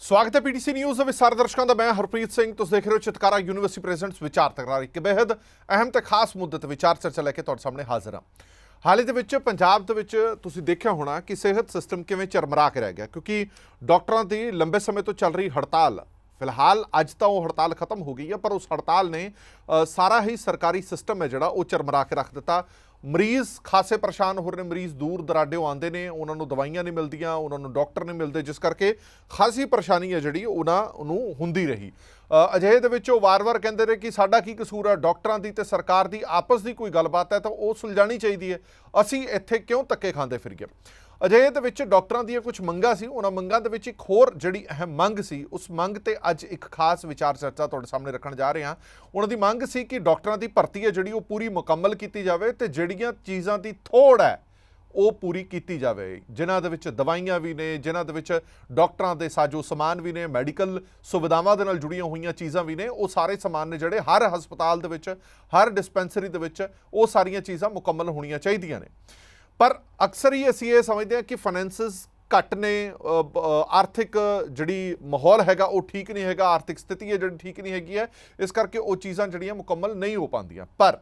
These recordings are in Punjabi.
ਸਵਾਗਤ ਹੈ ਪੀਟੀਸੀ ਨਿਊਜ਼ ਦੇ ਸਾਰੇ ਦਰਸ਼ਕਾਂ ਦਾ। ਮੈਂ ਹਰਪ੍ਰੀਤ ਸਿੰਘ। ਤੁਸੀਂ ਦੇਖ ਰਹੇ ਹੋ ਚਿਤਕਾਰਾ ਯੂਨੀਵਰਸਿਟੀ ਪ੍ਰੈਜ਼ੈਂਟਸ ਵਿਚਾਰ ਤਕਰਾਰ ਇੱਕ ਬੇहद ਅਹਿਮ ਤੇ ਖਾਸ ਮੁੱਦੇ ਤੇ ਵਿਚਾਰ ਚਰਚਾ ਲੈ ਕੇ ਤੁਹਾਡੇ ਸਾਹਮਣੇ ਹਾਜ਼ਰ ਹਾਂ। ਹਾਲੇ ਦੇ ਵਿੱਚ ਪੰਜਾਬ ਦੇ ਵਿੱਚ ਤੁਸੀਂ ਦੇਖਿਆ ਹੋਣਾ ਕਿ ਸਿਹਤ ਸਿਸਟਮ ਕਿਵੇਂ ਚਰਮਰਾ ਕੇ ਰਹਿ ਗਿਆ, ਕਿਉਂਕਿ ਡਾਕਟਰਾਂ ਦੀ ਲੰਬੇ ਸਮੇਂ ਤੋਂ ਚੱਲ ਰਹੀ ਹੜਤਾਲ, ਫਿਲਹਾਲ ਅੱਜ ਤਾਂ ਉਹ ਹੜਤਾਲ ਖਤਮ ਹੋ ਗਈ ਹੈ, ਪਰ ਉਸ ਹੜਤਾਲ ਨੇ ਸਾਰਾ ਹੀ ਸਰਕਾਰੀ ਸਿਸਟਮ ਹੈ ਜਿਹੜਾ ਉਹ ਚਰਮਰਾ ਕੇ ਰੱਖ ਦਿੱਤਾ। ਮਰੀਜ਼ ਖਾਸੇ ਪਰੇਸ਼ਾਨ ਹੋ ਰਹੇ ਨੇ, ਮਰੀਜ਼ ਦੂਰ ਦਰਾਡਿਓਂ ਆਉਂਦੇ ਨੇ, ਉਹਨਾਂ ਨੂੰ ਦਵਾਈਆਂ ਨਹੀਂ ਮਿਲਦੀਆਂ, ਉਹਨਾਂ ਨੂੰ ਡਾਕਟਰ ਨਹੀਂ ਮਿਲਦੇ, ਜਿਸ ਕਰਕੇ ਖਾਸੀ ਪਰੇਸ਼ਾਨੀ ਹੈ ਜਿਹੜੀ, ਉਹਨਾਂ ਨੂੰ ਹੁੰਦੀ ਰਹੀ। ਅਜਿਹੇ ਦੇ ਵਿੱਚ ਉਹ ਵਾਰ-ਵਾਰ ਕਹਿੰਦੇ ਨੇ ਕਿ ਸਾਡਾ ਕੀ ਕਸੂਰ ਹੈ ਡਾਕਟਰਾਂ ਦੀ ਤੇ ਸਰਕਾਰ ਦੀ ਆਪਸ ਦੀ ਕੋਈ ਗੱਲਬਾਤ ਹੈ ਤਾਂ ਉਹ ਸੁਲਝਾਣੀ ਚਾਹੀਦੀ ਹੈ। ਅਸੀਂ ਇੱਥੇ ਕਿਉਂ ਧੱਕੇ ਖਾਂਦੇ ਫਿਰੀਏ? ਅਜਿਹੇ ਦੇ ਵਿੱਚ ਡਾਕਟਰਾਂ ਦੀਆਂ ਕੁਝ ਮੰਗਾਂ ਸੀ, ਉਹਨਾਂ ਮੰਗਾਂ ਦੇ ਵਿੱਚ ਇੱਕ ਹੋਰ ਜਿਹੜੀ ਅਹਿਮ ਮੰਗ ਸੀ, ਉਸ ਮੰਗ ਤੇ ਅੱਜ ਇੱਕ ਖਾਸ ਵਿਚਾਰ ਚਰਚਾ ਤੁਹਾਡੇ ਸਾਹਮਣੇ ਰੱਖਣ ਜਾ ਰਹੇ ਹਾਂ। ਉਹਨਾਂ ਦੀ ਮੰਗ ਸੀ ਕਿ ਡਾਕਟਰਾਂ ਦੀ ਭਰਤੀ ਹੈ, ਜਿਹੜੀ ਉਹ ਪੂਰੀ ਮੁਕੰਮਲ ਕੀਤੀ ਜਾਵੇ ਤੇ ਜਿਹੜੀਆਂ ਚੀਜ਼ਾਂ ਦੀ ਥੋੜ ਹੈ, ਉਹ ਪੂਰੀ ਕੀਤੀ ਜਾਵੇ। ਜਿਨ੍ਹਾਂ ਦੇ ਵਿੱਚ ਦਵਾਈਆਂ ਵੀ ਨੇ, ਜਿਨ੍ਹਾਂ ਦੇ ਵਿੱਚ ਡਾਕਟਰਾਂ ਦੇ ਸਾਜੋ ਸਮਾਨ ਵੀ ਨੇ, ਮੈਡੀਕਲ ਸੁਵਿਧਾਵਾਂ ਦੇ ਨਾਲ ਜੁੜੀਆਂ ਹੋਈਆਂ ਚੀਜ਼ਾਂ ਵੀ ਨੇ, ਉਹ ਸਾਰੇ ਸਮਾਨ ਨੇ ਜਿਹੜੇ ਹਰ ਹਸਪਤਾਲ ਦੇ ਵਿੱਚ, ਹਰ ਡਿਸਪੈਂਸਰੀ ਦੇ ਵਿੱਚ ਉਹ ਸਾਰੀਆਂ ਚੀਜ਼ਾਂ ਮੁਕੰਮਲ ਹੋਣੀਆਂ ਚਾਹੀਦੀਆਂ ਨੇ। ਪਰ ਅਕਸਰ ਹੀ ਅਸੀਂ ਇਹ ਸਮਝਦੇ ਹਾਂ ਕਿ ਫਾਈਨੈਂਸਸ ਘੱਟ ਨੇ ਆਰਥਿਕ ਜਿਹੜੀ ਮਾਹੌਲ ਹੈਗਾ ਉਹ ਠੀਕ ਨਹੀਂ ਹੈਗਾ, ਆਰਥਿਕ ਸਥਿਤੀ ਹੈ ਜਿਹੜੀ ਠੀਕ ਨਹੀਂ ਹੈਗੀ ਹੈ, ਇਸ ਕਰਕੇ ਉਹ ਚੀਜ਼ਾਂ ਜਿਹੜੀਆਂ ਮੁਕੰਮਲ ਨਹੀਂ ਹੋ ਪਾਉਂਦੀਆਂ। ਪਰ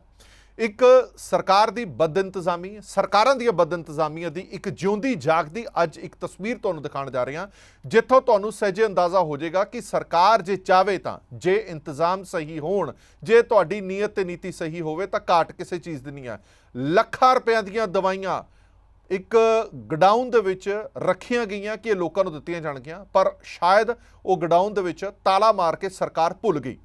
ਇੱਕ ਸਰਕਾਰ ਦੀ ਬਦਇੰਤਜ਼ਾਮੀ ਸਰਕਾਰਾਂ ਦੀਆਂ ਬਦਇੰਤਜ਼ਾਮੀਆਂ ਦੀ ਇੱਕ ਜਿਉਂਦੀ ਜਾਗਦੀ ਅੱਜ ਇੱਕ ਤਸਵੀਰ ਤੁਹਾਨੂੰ ਦਿਖਾਉਣ ਜਾ ਰਹੇ। ਹਾਂ ਜਿੱਥੋਂ ਤੁਹਾਨੂੰ ਸਹਿਜੇ ਅੰਦਾਜ਼ਾ ਹੋ ਜਾਏਗਾ ਕਿ ਸਰਕਾਰ ਜੇ ਚਾਵੇ ਤਾਂ, ਜੇ ਇੰਤਜ਼ਾਮ ਸਹੀ ਹੋਣ, ਜੇ ਤੁਹਾਡੀ ਨੀਅਤ ਤੇ ਨੀਤੀ ਸਹੀ ਹੋਵੇ ਤਾਂ ਘਾਟ ਕਿਸੇ ਚੀਜ਼ ਦੀ ਨਹੀਂ ਹੈ। ਲੱਖਾਂ ਰੁਪਇਆਂ ਦੀਆਂ ਦਵਾਈਆਂ ਇੱਕ ਗਡਾਊਨ ਦੇ ਵਿੱਚ ਰੱਖੀਆਂ ਗਈਆਂ ਕਿ ਇਹ ਲੋਕਾਂ ਨੂੰ ਦਿੱਤੀਆਂ ਜਾਣਗੀਆਂ, ਪਰ ਸ਼ਾਇਦ ਉਹ ਗਡਾਊਨ ਦੇ ਵਿੱਚ ਤਾਲਾ ਮਾਰ ਕੇ ਸਰਕਾਰ ਭੁੱਲ ਗਈ।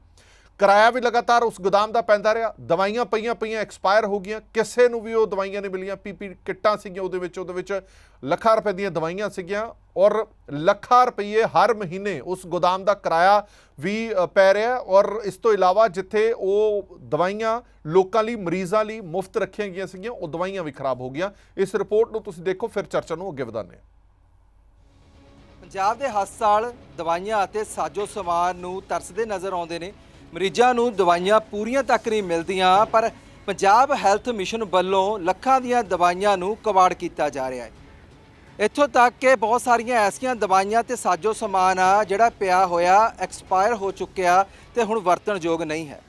ਕਿਰਾਇਆ ਵੀ ਲਗਾਤਾਰ ਉਸ ਗੋਦਾਮ ਦਾ ਪੈਂਦਾ ਰਿਹਾ, ਦਵਾਈਆਂ ਪਈਆਂ ਪਈਆਂ ਐਕਸਪਾਇਰ ਹੋ ਗਈਆਂ, ਕਿਸੇ ਨੂੰ ਵੀ ਉਹ ਦਵਾਈਆਂ ਨਹੀਂ ਮਿਲੀਆਂ, ਪੀਪੀ ਕਿੱਟਾਂ ਸੀਗੀਆਂ ਉਹਦੇ ਵਿੱਚ ਉਹਦੇ ਵਿੱਚ ਲੱਖਾਂ ਰੁਪਏ ਦੀਆਂ ਦਵਾਈਆਂ ਸੀਗੀਆਂ ਔਰ ਲੱਖਾਂ ਰੁਪਏ ਹਰ ਮਹੀਨੇ ਉਸ ਗੋਦਾਮ ਦਾ ਕਿਰਾਇਆ ਵੀ ਪੈ ਰਿਹਾ ਔਰ ਇਸ ਤੋਂ ਇਲਾਵਾ ਜਿੱਥੇ ਉਹ ਦਵਾਈਆਂ ਲੋਕਾਂ ਲਈ, ਮਰੀਜ਼ਾਂ ਲਈ ਮੁਫਤ ਰੱਖੀਆਂ ਗਈਆਂ ਸੀਗੀਆਂ, ਉਹ ਦਵਾਈਆਂ ਵੀ ਖਰਾਬ ਹੋ ਗਈਆਂ। ਇਸ ਰਿਪੋਰਟ ਨੂੰ ਤੁਸੀਂ ਦੇਖੋ, ਫਿਰ ਚਰਚਾ ਨੂੰ ਅੱਗੇ ਵਧਾਉਂਦੇ ਹਾਂ। ਪੰਜਾਬ ਦੇ ਹਸਪਤਾਲ ਦਵਾਈਆਂ ਅਤੇ ਸਾਜੋ ਸਮਾਨ ਨੂੰ ਤਰਸਦੇ ਨਜ਼ਰ ਆਉਂਦੇ ਨੇ। ਮਰੀਜ਼ਾਂ ਨੂੰ ਦਵਾਈਆਂ ਪੂਰੀਆਂ ਤੱਕ ਨਹੀਂ ਮਿਲਦੀਆਂ, ਪਰ ਪੰਜਾਬ ਹੈਲਥ ਮਿਸ਼ਨ ਵੱਲੋਂ ਲੱਖਾਂ ਦੀਆਂ ਦਵਾਈਆਂ ਨੂੰ ਕਵਾੜ ਕੀਤਾ ਜਾ ਰਿਹਾ ਹੈ। ਇੱਥੋਂ ਤੱਕ ਕਿ ਬਹੁਤ ਸਾਰੀਆਂ ਐਸੀਆਂ ਦਵਾਈਆਂ ਤੇ ਸਾਜੋ ਸਮਾਨ ਆ ਜਿਹੜਾ ਪਿਆ ਹੋਇਆ, ਐਕਸਪਾਇਰ ਹੋ ਚੁੱਕਿਆ ਤੇ ਹੁਣ ਵਰਤਣਯੋਗ ਨਹੀਂ ਹੈ।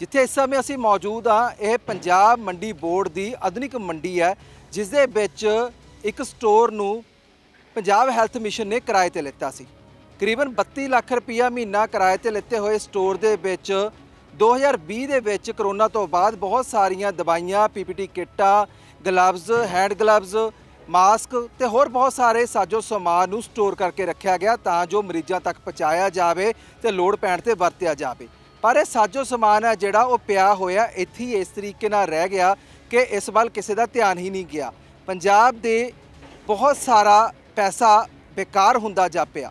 ਜਿੱਥੇ ਇਸ ਸਮੇਂ ਅਸੀਂ ਮੌਜੂਦ ਆ ਇਹ ਪੰਜਾਬ ਮੰਡੀ ਬੋਰਡ ਦੀ ਆਧੁਨਿਕ ਮੰਡੀ ਹੈ ਜਿਸ ਦੇ ਵਿੱਚ ਇੱਕ ਸਟੋਰ ਨੂੰ ਪੰਜਾਬ ਹੈਲਥ ਮਿਸ਼ਨ ਨੇ ਕਿਰਾਏ ਤੇ ਲਿੱਤਾ ਸੀ। ਕਰੀਬਨ 32 ਲੱਖ ਰੁਪਇਆ ਮਹੀਨਾ ਕਿਰਾਏ ਤੇ ਲਿੱਤੇ ਹੋਏ ਸਟੋਰ ਦੇ ਵਿੱਚ। 2020 ਦੇ ਵਿੱਚ ਕਰੋਨਾ ਤੋਂ ਬਾਅਦ ਬਹੁਤ ਸਾਰੀਆਂ ਦਵਾਈਆਂ ਪੀਪੀਟੀ ਕਿੱਟਾਂ, ਗਲਵਜ਼, ਹੈਂਡ ਗਲਵਜ਼, ਮਾਸਕ ਤੇ ਹੋਰ ਬਹੁਤ ਸਾਰੇ ਸਾਜੋ ਸਮਾਨ ਨੂੰ ਸਟੋਰ ਕਰਕੇ ਰੱਖਿਆ ਗਿਆ ਤਾਂ ਜੋ ਮਰੀਜ਼ਾਂ ਤੱਕ ਪਹੁੰਚਾਇਆ ਜਾਵੇ ਤੇ ਲੋੜ ਪੈਣ ਤੇ ਵਰਤਿਆ ਜਾਵੇ। ਪਰ ਇਹ ਸਾਜੋ ਸਮਾਨ ਹੈ ਜਿਹੜਾ ਉਹ ਪਿਆ ਹੋਇਆ, ਇੱਥੇ ਹੀ ਇਸ ਤਰੀਕੇ ਨਾਲ ਰਹਿ ਗਿਆ ਕਿ ਇਸ ਵੱਲ ਕਿਸੇ ਦਾ ਧਿਆਨ ਹੀ ਨਹੀਂ ਗਿਆ। ਪੰਜਾਬ ਦੇ ਬਹੁਤ ਸਾਰਾ ਪੈਸਾ ਬੇਕਾਰ ਹੁੰਦਾ ਜਾਪਿਆ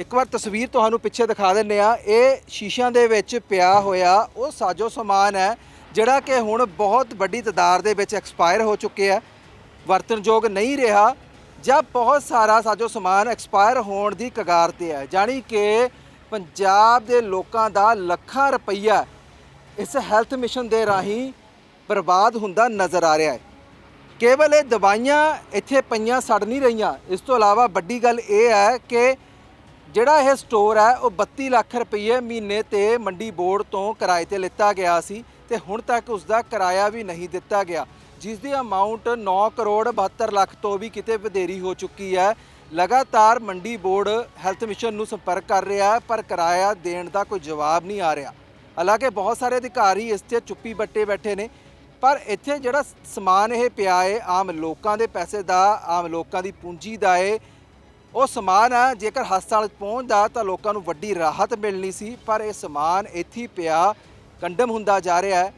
ਇੱਕ ਵਾਰ ਤਸਵੀਰ ਤੁਹਾਨੂੰ ਪਿੱਛੇ ਦਿਖਾ ਦਿੰਨੇ ਆ ਇਹ ਸ਼ੀਸ਼ਿਆਂ ਦੇ ਵਿੱਚ ਪਿਆ ਹੋਇਆ ਉਹ ਸਾਜੋ ਸਮਾਨ ਹੈ, ਜਿਹੜਾ ਕਿ ਹੁਣ ਬਹੁਤ ਵੱਡੀ ਤਦਾਦ ਦੇ ਵਿੱਚ ਐਕਸਪਾਇਰ ਹੋ ਚੁੱਕੇ ਹੈ। ਵਰਤਣਯੋਗ ਨਹੀਂ ਰਿਹਾ ਜਾਂ ਬਹੁਤ ਸਾਰਾ ਸਾਜੋ ਸਮਾਨ ਐਕਸਪਾਇਰ ਹੋਣ ਦੀ ਕਗਾਰ ਤੇ ਹੈ। ਜਾਣੀ ਕਿ ਪੰਜਾਬ ਦੇ ਲੋਕਾਂ ਦਾ ਲੱਖਾਂ ਰੁਪਈਆ ਇਸ ਹੈਲਥ ਮਿਸ਼ਨ ਦੇ ਰਾਹੀਂ ਬਰਬਾਦ ਹੁੰਦਾ ਨਜ਼ਰ ਆ ਰਿਹਾ ਹੈ। ਕੇਵਲ ਇਹ ਦਵਾਈਆਂ ਇੱਥੇ ਪਈਆਂ ਸੜ ਨਹੀਂ ਰਹੀਆਂ। ਇਸ ਤੋਂ ਇਲਾਵਾ ਵੱਡੀ ਗੱਲ ਇਹ ਹੈ ਕਿ ਜਿਹੜਾ ਇਹ ਸਟੋਰ ਹੈ, ਉਹ 32 ਲੱਖ ਰੁਪਏ ਮਹੀਨੇ ਤੇ ਮੰਡੀ ਬੋਰਡ ਤੋਂ ਕਿਰਾਏ ਤੇ ਲਿੱਤਾ ਗਿਆ ਸੀ ਤੇ ਹੁਣ ਤੱਕ ਉਸ ਦਾ ਕਿਰਾਇਆ ਵੀ ਨਹੀਂ ਦਿੱਤਾ ਗਿਆ। ਜਿਸ ਦੀ ਅਮਾਉਂਟ 9 ਕਰੋੜ 72 ਲੱਖ ਤੋਂ ਵੀ ਕਿਤੇ ਵਧੇਰੀ ਹੋ ਚੁੱਕੀ ਹੈ। ਲਗਾਤਾਰ ਮੰਡੀ ਬੋਰਡ ਹੈਲਥ ਮਿਸ਼ਨ ਨੂੰ ਸੰਪਰਕ ਕਰ ਰਿਹਾ ਹੈ, ਪਰ ਕਿਰਾਇਆ ਦੇਣ ਦਾ ਕੋਈ ਜਵਾਬ ਨਹੀਂ ਆ ਰਿਹਾ। ਹਾਲਾਂਕਿ ਬਹੁਤ ਸਾਰੇ ਅਧਿਕਾਰੀ ਇਸ ਤੇ ਚੁੱਪੀ ਬੱਟੇ ਬੈਠੇ ਨੇ, ਪਰ ਇੱਥੇ ਜਿਹੜਾ ਸਮਾਨ ਇਹ ਪਿਆ ਏ, ਆਮ ਲੋਕਾਂ ਦੇ ਪੈਸੇ ਦਾ, ਆਮ ਲੋਕਾਂ ਦੀ ਪੂੰਜੀ ਦਾ ਏ ਉਹ ਸਮਾਨ ਆ ਜੇਕਰ ਹਸਪਤਾਲ ਪਹੁੰਚਦਾ ਤਾਂ ਲੋਕਾਂ ਨੂੰ ਵੱਡੀ ਰਾਹਤ ਮਿਲਣੀ ਸੀ, ਪਰ ਇਹ ਸਮਾਨ ਇੱਥੇ ਪਿਆ, ਕੰਡਮ ਹੁੰਦਾ ਜਾ ਰਿਹਾ ਹੈ,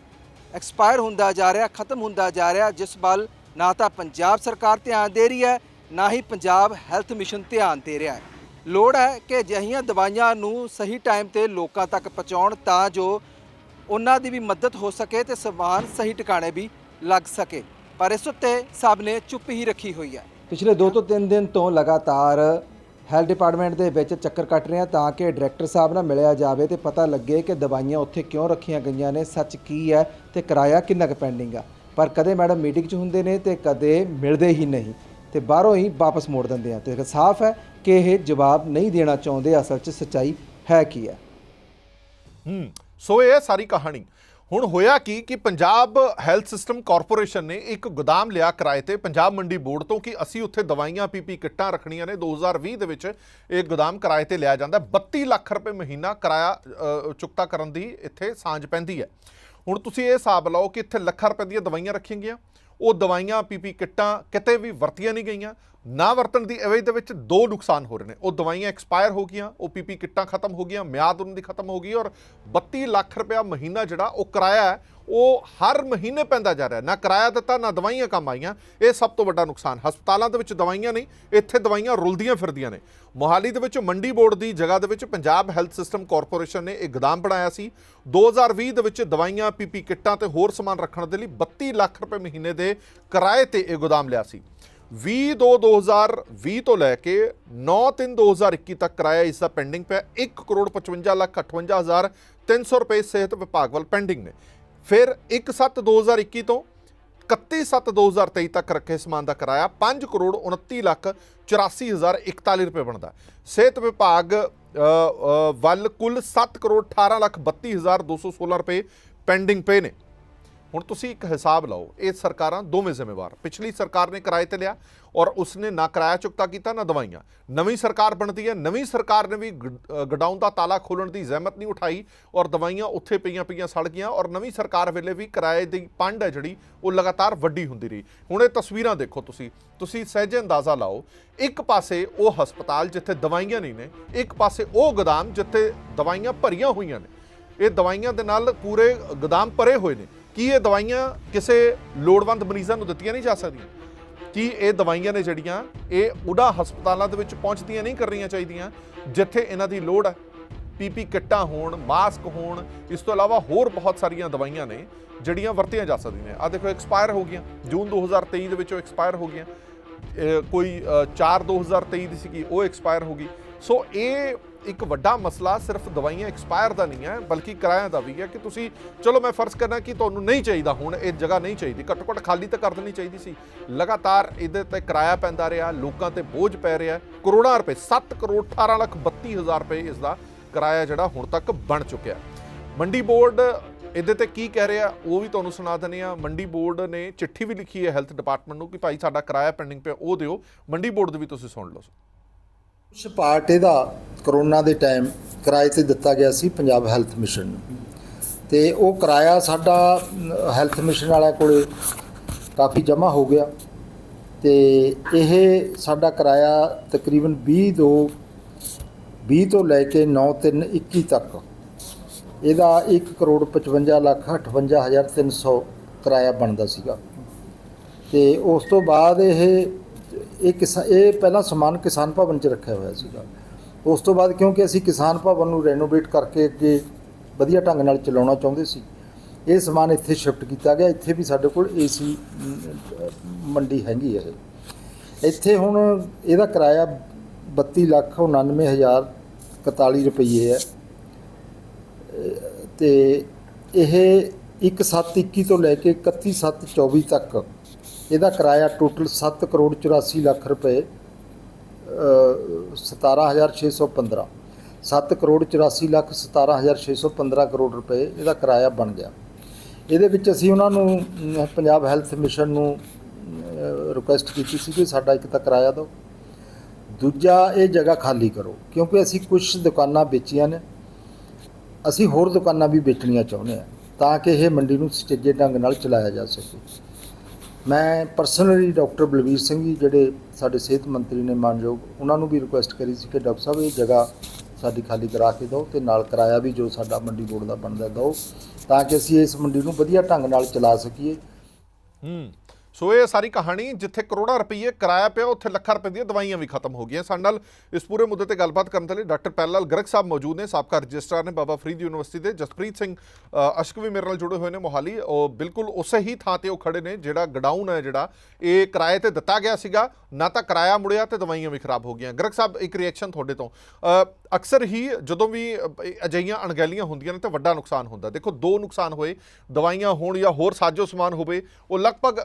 ਐਕਸਪਾਇਰ ਹੁੰਦਾ ਜਾ ਰਿਹਾ, ਖਤਮ ਹੁੰਦਾ ਜਾ ਰਿਹਾ, ਜਿਸ ਵੱਲ ਨਾ ਤਾਂ ਪੰਜਾਬ ਸਰਕਾਰ ਧਿਆਨ ਦੇ ਰਹੀ ਹੈ, ਨਾ ਹੀ ਪੰਜਾਬ ਹੈਲਥ ਮਿਸ਼ਨ ਧਿਆਨ ਦੇ ਰਿਹਾ ਹੈ। ਲੋੜ ਹੈ ਕਿ ਅਜਿਹੀਆਂ ਦਵਾਈਆਂ ਨੂੰ ਸਹੀ ਟਾਈਮ ਤੇ ਲੋਕਾਂ ਤੱਕ ਪਹੁੰਚਾਉਣ ਤਾਂ ਜੋ ਉਹਨਾਂ ਦੀ ਵੀ ਮਦਦ ਹੋ ਸਕੇ ਤੇ ਸਮਾਨ ਸਹੀ ਟਿਕਾਣੇ ਵੀ ਲੱਗ ਸਕੇ। ਪਰ ਇਸ ਉੱਤੇ ਸਭ ਨੇ ਚੁੱਪ ਹੀ ਰੱਖੀ ਹੋਈ ਹੈ। ਪਿਛਲੇ 2 ਤੋਂ 3 ਦਿਨ ਤੋਂ ਲਗਾਤਾਰ ਹੈਲਥ ਡਿਪਾਰਟਮੈਂਟ ਦੇ ਵਿੱਚ ਚੱਕਰ ਕੱਟ ਰਹੇ ਹਾਂ ਤਾਂ ਕਿ ਡਾਇਰੈਕਟਰ ਸਾਹਿਬ ਨਾਲ ਮਿਲਿਆ ਜਾਵੇ ਤੇ ਪਤਾ ਲੱਗੇ ਕਿ ਦਵਾਈਆਂ ਉੱਥੇ ਕਿਉਂ ਰੱਖੀਆਂ ਗਈਆਂ ਨੇ, ਸੱਚ ਕੀ ਹੈ ਤੇ ਕਿਰਾਇਆ ਕਿੰਨਾ ਕੁ ਪੈਂਡਿੰਗ ਆ। ਪਰ ਕਦੇ ਮੈਡਮ ਮੀਟਿੰਗ 'ਚ ਹੁੰਦੇ ਨੇ ਤੇ ਕਦੇ ਮਿਲਦੇ ਹੀ ਨਹੀਂ ਤੇ ਬਾਹਰੋਂ ਹੀ ਵਾਪਸ ਮੋੜ ਦਿੰਦੇ ਆ ਤੇ ਸਾਫ਼ ਹੈ ਕਿ ਇਹ ਜਵਾਬ ਨਹੀਂ ਦੇਣਾ ਚਾਹੁੰਦੇ, ਅਸਲ 'ਚ ਸੱਚਾਈ ਹੈ ਕੀ ਹੈ। ਹੂੰ, ਸੋ ਇਹ ਸਾਰੀ ਕਹਾਣੀ। ਹੁਣ ਹੋਇਆ ਕੀ ਕਿ ਪੰਜਾਬ ਹੈਲਥ ਸਿਸਟਮ ਕਾਰਪੋਰੇਸ਼ਨ ਨੇ ਇੱਕ ਗੋਦਾਮ ਲਿਆ ਕਿਰਾਏ ਤੇ ਪੰਜਾਬ ਮੰਡੀ ਬੋਰਡ ਤੋਂ ਕਿ ਅਸੀਂ ਉੱਥੇ ਦਵਾਈਆਂ ਪੀਪੀ ਕਿੱਟਾਂ ਰੱਖਣੀਆਂ ਨੇ। 2020 ਦੇ ਵਿੱਚ ਇਹ ਗੋਦਾਮ ਕਿਰਾਏ ਤੇ ਲਿਆ ਜਾਂਦਾ। ਹੈ। 32 ਲੱਖ ਰੁਪਏ ਮਹੀਨਾ ਕਿਰਾਇਆ ਅ, ਚੁਕਤਾ ਕਰਨ ਦੀ ਇੱਥੇ ਸਾਂਝ ਪੈਂਦੀ ਹੈ। ਹੁਣ ਤੁਸੀਂ ਇਹ ਹਿਸਾਬ ਲਾਓ ਕਿ ਇੱਥੇ ਲੱਖਾਂ ਰੁਪਏ ਦੀਆਂ ਦਵਾਈਆਂ ਰੱਖੀਆਂ ਗਈਆਂ। ਉਹ ਦਵਾਈਆਂ, ਪੀਪੀ ਕਿੱਟਾਂ ਕਿਤੇ ਵੀ ਵਰਤੀਆਂ ਨਹੀਂ ਗਈਆਂ। ਨਾ ਵਰਤਣ ਦੀ ਐਵਜ ਦੇ ਵਿੱਚ ਦੋ ਨੁਕਸਾਨ ਹੋ ਰਹੇ ਨੇ। ਉਹ ਦਵਾਈਆਂ ਐਕਸਪਾਇਰ ਹੋ ਗਈਆਂ, ਉਹ ਪੀਪੀ ਕਿੱਟਾਂ ਖਤਮ ਹੋ ਗਈਆਂ, ਮਿਆਦ ਉਹਨਾਂ ਦੀ ਖਤਮ ਹੋ ਗਈ ਔਰ 32 ਲੱਖ ਰੁਪਇਆ ਮਹੀਨਾ ਜਿਹੜਾ ਉਹ ਕਿਰਾਇਆ ਹੈ ਉਹ ਹਰ ਮਹੀਨੇ ਪੈਂਦਾ ਜਾ ਰਿਹਾ। ਨਾ ਕਿਰਾਇਆ ਦਿੱਤਾ, ਨਾ ਦਵਾਈਆਂ ਕੰਮ ਆਈਆਂ। ਇਹ ਸਭ ਤੋਂ ਵੱਡਾ ਨੁਕਸਾਨ। ਹਸਪਤਾਲਾਂ ਦੇ ਵਿੱਚ ਦਵਾਈਆਂ ਨਹੀਂ, ਇੱਥੇ ਦਵਾਈਆਂ ਰੁਲਦੀਆਂ ਫਿਰਦੀਆਂ ਨੇ। ਮੋਹਾਲੀ ਦੇ ਵਿੱਚ ਮੰਡੀ ਬੋਰਡ ਦੀ ਜਗ੍ਹਾ ਦੇ ਵਿੱਚ ਪੰਜਾਬ ਹੈਲਥ ਸਿਸਟਮ ਕਾਰਪੋਰੇਸ਼ਨ ਨੇ ਇਹ ਗੋਦਾਮ ਬਣਾਇਆ ਸੀ। 2020 ਦੇ ਵਿੱਚ ਦਵਾਈਆਂ, ਪੀਪੀ ਕਿੱਟਾਂ ਤੇ ਹੋਰ ਸਮਾਨ ਰੱਖਣ ਦੇ ਲਈ 32 ਲੱਖ ਰੁਪਏ ਮਹੀਨੇ ਦੇ ਕਿਰਾਏ ਤੇ ਇਹ ਗੋਦਾਮ ਲਿਆ ਸੀ। 20 ਦੋ 2020 ਤੋਂ ਲੈ ਕੇ 9 3 2021 ਤੱਕ ਕਿਰਾਇਆ ਇਸ ਦਾ ਪੈਂਡਿੰਗ ਪਿਆ। 1 ਕਰੋੜ 55 ਲੱਖ 58 ਹਜ਼ਾਰ 300 ਰੁਪਏ ਸਿਹਤ ਵਿਭਾਗ ਵੱਲ ਪੈਂਡਿੰਗ ਨੇ। ਫਿਰ 1 7 2021 ਤੋਂ 31 7 2023 ਤੱਕ ਰੱਖੇ ਸਮਾਨ ਦਾ ਕਿਰਾਇਆ 5 ਕਰੋੜ 29 ਲੱਖ 84 ਹਜ਼ਾਰ 41 ਰੁਪਏ ਬਣਦਾ। ਸਿਹਤ ਵਿਭਾਗ ਵੱਲ ਕੁੱਲ 7 ਕਰੋੜ 18 ਲੱਖ 32 ਹਜ਼ਾਰ 216 ਰੁਪਏ ਪੈਂਡਿੰਗ ਪਏ ਨੇ। ਹੁਣ ਤੁਸੀਂ ਇੱਕ ਹਿਸਾਬ ਲਾਓ, ਇਹ ਸਰਕਾਰਾਂ ਦੋਵੇਂ ਜ਼ਿੰਮੇਵਾਰ। ਪਿਛਲੀ ਸਰਕਾਰ ਨੇ ਕਿਰਾਏ ਤੇ ਲਿਆ ਔਰ ਉਸਨੇ ਨਾ ਕਿਰਾਇਆ ਚੁਕਤਾ ਕੀਤਾ, ਨਾ ਦਵਾਈਆਂ। ਨਵੀਂ ਸਰਕਾਰ ਬਣਦੀ ਹੈ, ਨਵੀਂ ਸਰਕਾਰ ਨੇ ਵੀ ਗਡਾਊਨ ਦਾ ਤਾਲਾ ਖੋਲਣ ਦੀ ਜ਼ਹਿਮਤ ਨਹੀਂ ਉਠਾਈ ਔਰ ਦਵਾਈਆਂ ਉੱਥੇ ਪਈਆਂ ਪਈਆਂ ਸੜ ਗਈਆਂ ਔਰ ਨਵੀਂ ਸਰਕਾਰ ਵੇਲੇ ਵੀ ਕਿਰਾਏ ਦੀ ਪੰਡ ਹੈ ਜਿਹੜੀ, ਉਹ ਲਗਾਤਾਰ ਵੱਡੀ ਹੁੰਦੀ ਰਹੀ। ਹੁਣ ਇਹ ਤਸਵੀਰਾਂ ਦੇਖੋ ਤੁਸੀਂ। ਤੁਸੀਂ ਸਹਿਜੇ ਅੰਦਾਜ਼ਾ ਲਾਓ, ਇੱਕ ਪਾਸੇ ਉਹ ਹਸਪਤਾਲ ਜਿੱਥੇ ਦਵਾਈਆਂ ਨਹੀਂ ਨੇ, ਇੱਕ ਪਾਸੇ ਉਹ ਗੋਦਾਮ ਜਿੱਥੇ ਦਵਾਈਆਂ ਭਰੀਆਂ ਹੋਈਆਂ ਨੇ। ਇਹ ਦਵਾਈਆਂ ਦੇ ਨਾਲ ਪੂਰੇ ਗੋਦਾਮ ਭਰੇ ਹੋਏ ਨੇ। ਕੀ ਇਹ ਦਵਾਈਆਂ ਕਿਸੇ ਲੋੜਵੰਦ ਮਰੀਜ਼ਾਂ ਨੂੰ ਦਿੱਤੀਆਂ ਨਹੀਂ ਜਾ ਸਕਦੀਆਂ? ਕੀ ਇਹ ਦਵਾਈਆਂ ਨੇ ਜਿਹੜੀਆਂ ਇਹ ਉਹਨਾਂ ਹਸਪਤਾਲਾਂ ਦੇ ਵਿੱਚ ਪਹੁੰਚਦੀਆਂ ਨਹੀਂ ਕਰਨੀਆਂ ਚਾਹੀਦੀਆਂ ਜਿੱਥੇ ਇਹਨਾਂ ਦੀ ਲੋੜ ਹੈ? ਪੀਪੀ ਕਿੱਟਾਂ ਹੋਣ ਮਾਸਕ ਹੋਣ ਇਸ ਤੋਂ ਇਲਾਵਾ ਹੋਰ ਬਹੁਤ ਸਾਰੀਆਂ ਦਵਾਈਆਂ ਨੇ ਜਿਹੜੀਆਂ ਵਰਤੀਆਂ ਜਾ ਸਕਦੀਆਂ ਨੇ। ਆ ਦੇਖੋ ਐਕਸਪਾਇਰ ਹੋ ਗਈਆਂ। ਜੂਨ 2023 ਦੇ ਵਿੱਚ ਉਹ ਐਕਸਪਾਇਰ ਹੋ ਗਈਆਂ। ਇਹ ਕੋਈ ਅ, 4 2023 ਦੀ ਸੀਗੀ ਉਹ ਐਕਸਪਾਇਰ ਹੋ ਗਈ। ਸੋ ਇਹ ਇੱਕ ਵੱਡਾ ਮਸਲਾ ਸਿਰਫ ਦਵਾਈਆਂ ਐਕਸਪਾਇਰ ਦਾ ਨਹੀਂ ਹੈ, ਬਲਕਿ ਕਿਰਾਇਆ ਦਾ ਵੀ ਹੈ ਕਿ ਤੁਸੀਂ, ਚਲੋ ਮੈਂ ਫਰਜ਼ ਕਰਨਾ ਕਿ ਤੁਹਾਨੂੰ ਨਹੀਂ ਚਾਹੀਦਾ ਹੁਣ, ਇਹ ਜਗ੍ਹਾ ਨਹੀਂ ਚਾਹੀਦੀ। ਘੱਟੋ ਘੱਟ ਖਾਲੀ ਤਾਂ ਕਰ ਦੇਣੀ ਚਾਹੀਦੀ ਸੀ। ਲਗਾਤਾਰ ਇਹਦੇ ਤੇ ਕਿਰਾਇਆ ਪੈਂਦਾ ਰਿਹਾ, ਲੋਕਾਂ ਤੇ ਬੋਝ ਪੈ ਰਿਹਾ ਕਰੋੜਾਂ ਰੁਪਏ 7 ਕਰੋੜ 18 ਲੱਖ 32 ਹਜ਼ਾਰ ਰੁਪਏ ਇਸ ਦਾ ਕਿਰਾਇਆ ਜਿਹੜਾ ਹੁਣ ਤੱਕ ਬਣ ਚੁੱਕਿਆ ਮੰਡੀ ਬੋਰਡ ਇਹਦੇ ਤੇ ਕੀ ਕਹਿ ਰਿਹਾ, ਉਹ ਵੀ ਤੁਹਾਨੂੰ ਸੁਣਾ ਦਿੰਦੇ ਆ ਮੰਡੀ ਬੋਰਡ ਨੇ ਚਿੱਠੀ ਵੀ ਲਿਖੀ ਹੈ ਹੈਲਥ ਡਿਪਾਰਟਮੈਂਟ ਨੂੰ ਕਿ ਭਾਈ ਸਾਡਾ ਕਿਰਾਇਆ ਪੈਂਡਿੰਗ ਪਿਆ, ਉਹ ਦਿਓ। ਮੰਡੀ ਬੋਰਡ ਦੀ ਵੀ ਤੁਸੀਂ ਸੁਣ ਲਓ। ਉਸ ਪਾਰਟ ਇਹਦਾ ਕਰੋਨਾ ਦੇ ਟਾਈਮ ਕਿਰਾਏ ਤੇ ਦਿੱਤਾ ਗਿਆ ਸੀ ਪੰਜਾਬ ਹੈਲਥ ਮਿਸ਼ਨ ਨੂੰ। ਤੇ ਉਹ ਕਿਰਾਇਆ ਸਾਡਾ ਹੈਲਥ ਮਿਸ਼ਨ ਵਾਲਿਆਂ ਕੋਲੇ ਕਾਫੀ ਜਮ੍ਹਾਂ ਹੋ ਗਿਆ। ਤੇ ਇਹ ਸਾਡਾ ਕਿਰਾਇਆ ਤਕਰੀਬਨ 20 ਦੋ 20 ਤੋਂ ਲੈ ਕੇ 9 3 21 ਤੱਕ। ਇਹਦਾ 1 ਕਰੋੜ 55 ਲੱਖ 58 ਹਜ਼ਾਰ 300 ਕਿਰਾਇਆ ਬਣਦਾ ਸੀਗਾ। ਤੇ ਉਸ ਤੋਂ ਬਾਅਦ ਇਹ ਇਹ ਕਿਸਾ, ਇਹ ਪਹਿਲਾਂ ਸਮਾਨ ਕਿਸਾਨ ਭਵਨ ਚ ਰੱਖਿਆ ਹੋਇਆ ਸੀਗਾ। ਉਸ ਤੋਂ ਬਾਅਦ ਕਿਉਂਕਿ ਅਸੀਂ ਕਿਸਾਨ ਭਵਨ ਨੂੰ ਰੈਨੋਵੇਟ ਕਰਕੇ ਅੱਗੇ ਵਧੀਆ ਢੰਗ ਨਾਲ ਚਲਾਉਣਾ ਚਾਹੁੰਦੇ ਸੀ, ਇਹ ਸਮਾਨ ਇੱਥੇ ਸ਼ਿਫਟ ਕੀਤਾ ਗਿਆ। ਇੱਥੇ ਵੀ ਸਾਡੇ ਕੋਲ ਏਸੀ ਮੰਡੀ ਹੈਗੀ ਹੈ ਇਹ। ਇੱਥੇ ਹੁਣ ਇਹਦਾ ਕਿਰਾਇਆ 32 ਲੱਖ 99 ਹਜ਼ਾਰ 41 ਰੁਪਏ ਹੈ। ਤੇ ਇਹ 1721 ਤੋਂ ਲੈ ਕੇ 31724 ਤੱਕ ਇਹਦਾ ਕਿਰਾਇਆ ਟੋਟਲ 7 ਕਰੋੜ 84 ਲੱਖ ਰੁਪਏ ਅ, 17615 7 ਕਰੋੜ 84 ਲੱਖ 17615 ਕਰੋੜ ਰੁਪਏ ਇਹਦਾ ਕਿਰਾਇਆ ਬਣ ਗਿਆ। ਇਹਦੇ ਵਿੱਚ ਅਸੀਂ ਉਹਨਾਂ ਨੂੰ ਪੰਜਾਬ ਹੈਲਥ ਮਿਸ਼ਨ ਨੂੰ ਰਿਕੁਐਸਟ ਕੀਤੀ ਸੀ ਕਿ ਸਾਡਾ ਇੱਕ ਤਾਂ ਕਿਰਾਇਆ ਦਿਓ। ਦੂਜਾ ਇਹ ਜਗ੍ਹਾ ਖਾਲੀ ਕਰੋ ਕਿਉਂਕਿ ਅਸੀਂ ਕੁਝ ਦੁਕਾਨਾਂ ਵੇਚੀਆਂ ਨੇ। ਅਸੀਂ ਹੋਰ ਦੁਕਾਨਾਂ ਵੀ ਵੇਚਣੀਆਂ ਚਾਹੁੰਦੇ ਹਾਂ ਤਾਂ ਕਿ ਇਹ ਮੰਡੀ ਨੂੰ ਸੁਚੱਜੇ ਢੰਗ ਨਾਲ ਚਲਾਇਆ ਜਾ ਸਕੇ। ਮੈਂ ਪਰਸਨਲੀ ਡਾਕਟਰ ਬਲਵੀਰ ਸਿੰਘ ਜੀ ਜਿਹੜੇ ਸਾਡੇ ਸਿਹਤ ਮੰਤਰੀ ਨੇ ਮਾਨਯੋਗ, ਉਹਨਾਂ ਨੂੰ ਵੀ ਰਿਕੁਐਸਟ ਕਰੀ ਸੀ ਕਿ ਡਾਕਟਰ ਸਾਹਿਬ ਇਹ ਜਗ੍ਹਾ ਸਾਡੀ ਖਾਲੀ ਕਰਾ ਕੇ ਦਿਓ ਤੇ ਨਾਲ ਕਿਰਾਇਆ ਵੀ ਜੋ ਸਾਡਾ ਮੰਡੀ ਬੋਰਡ ਦਾ ਬਣਦਾ, ਦਿਓ, ਤਾਂ ਕਿ ਅਸੀਂ ਇਸ ਮੰਡੀ ਨੂੰ ਵਧੀਆ ਢੰਗ ਨਾਲ ਚਲਾ ਸਕੀਏ। ਹੂੰ। ਸੋ ਇਹ ਸਾਰੀ ਕਹਾਣੀ ਜਿੱਥੇ ਕਰੋੜਾਂ ਰੁਪਏ ਕਿਰਾਇਆ ਪਿਆ ਉੱਥੇ ਲੱਖਾਂ ਰੁਪਏ ਦੀਆਂ ਦਵਾਈਆਂ ਵੀ ਖਤਮ ਹੋ ਗਈਆਂ। ਸਾਡੇ ਨਾਲ ਇਸ ਪੂਰੇ ਮੁੱਦੇ ਤੇ ਗੱਲਬਾਤ ਕਰਨ ਦੇ ਲਈ ਡਾਕਟਰ ਪੈਰਲਾਲ ਗਰਗ ਸਾਹਿਬ ਮੌਜੂਦ ਨੇ ਸਾਬਕਾ ਰਜਿਸਟਰਾਰ ਨੇ ਬਾਬਾ ਫਰੀਦ ਯੂਨੀਵਰਸਿਟੀ ਦੇ ਜਸਪ੍ਰੀਤ ਸਿੰਘ ਅਸ਼ਕ ਵੀ ਮੇਰੇ ਨਾਲ ਜੁੜੇ ਹੋਏ ਨੇ ਮੋਹਾਲੀ। ਉਹ ਬਿਲਕੁਲ ਉਸੇ ਹੀ ਥਾਂ ਤੇ ਉਹ ਖੜੇ ਨੇ ਜਿਹੜਾ ਗਡਾਊਨ ਹੈ ਜਿਹੜਾ ਇਹ ਕਿਰਾਏ ਤੇ ਦਿੱਤਾ ਗਿਆ ਸੀਗਾ। ਨਾ ਤਾਂ ਕਿਰਾਇਆ ਮੁੜਿਆ ਤੇ ਦਵਾਈਆਂ ਵੀ ਖਰਾਬ ਹੋ ਗਈਆਂ। ਗਰਗ ਸਾਹਿਬ ਇੱਕ ਰਿਐਕਸ਼ਨ ਤੁਹਾਡੇ ਤੋਂ। ਅਕਸਰ ਹੀ ਜਦੋਂ ਵੀ ਅ, ਅਜਿਹੀਆਂ ਅਣਗਹਿਲੀਆਂ ਹੁੰਦੀਆਂ ਨੇ ਤਾਂ ਵੱਡਾ ਨੁਕਸਾਨ ਹੁੰਦਾ। ਦੇਖੋ ਦੋ ਨੁਕਸਾਨ ਹੋਏ ਦਵਾਈਆਂ ਹੋਣ ਜਾਂ ਹੋਰ ਸਾਜੋ ਸਮਾਨ ਹੋਵੇ ਉਹ ਲਗਭਗ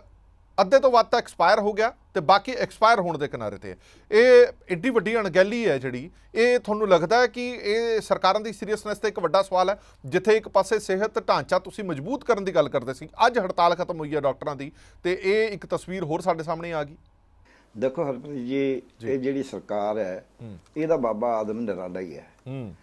ਅੱਧੇ ਤੋਂ ਵੱਧ ਤਾਂ ਐਕਸਪਾਇਰ ਹੋ ਗਿਆ ਤੇ ਬਾਕੀ ਐਕਸਪਾਇਰ ਹੋਣ ਦੇ ਕਿਨਾਰੇ ਤੇ। ਇਹ ਏਡੀ ਵੱਡੀ ਅਣਗਹਿਲੀ ਹੈ ਜਿਹੜੀ ਇਹ ਤੁਹਾਨੂੰ ਲੱਗਦਾ ਹੈ ਕਿ ਇਹ ਸਰਕਾਰਾਂ ਦੀ ਸੀਰੀਅਸਨੈਸ ਤੇ ਇੱਕ ਵੱਡਾ ਸਵਾਲ ਹੈ ਜਿੱਥੇ ਇੱਕ ਪਾਸੇ ਸਿਹਤ ਢਾਂਚਾ ਤੁਸੀਂ ਮਜ਼ਬੂਤ ਕਰਨ ਦੀ ਗੱਲ ਕਰਦੇ ਸੀ ਅੱਜ ਹੜਤਾਲ ਖਤਮ ਹੋਈ ਹੈ ਡਾਕਟਰਾਂ ਦੀ ਤੇ ਇਹ ਇੱਕ ਤਸਵੀਰ ਹੋਰ ਸਾਡੇ ਸਾਹਮਣੇ ਆ ਗਈ। ਦੇਖੋ ਹਰਪ੍ਰੀਤ ਜੀ ਇਹ ਜਿਹੜੀ ਸਰਕਾਰ ਹੈ ਇਹਦਾ ਬਾਬਾ ਆਦਮ ਨਿਰਾਲਾ ਹੀ ਹੈ।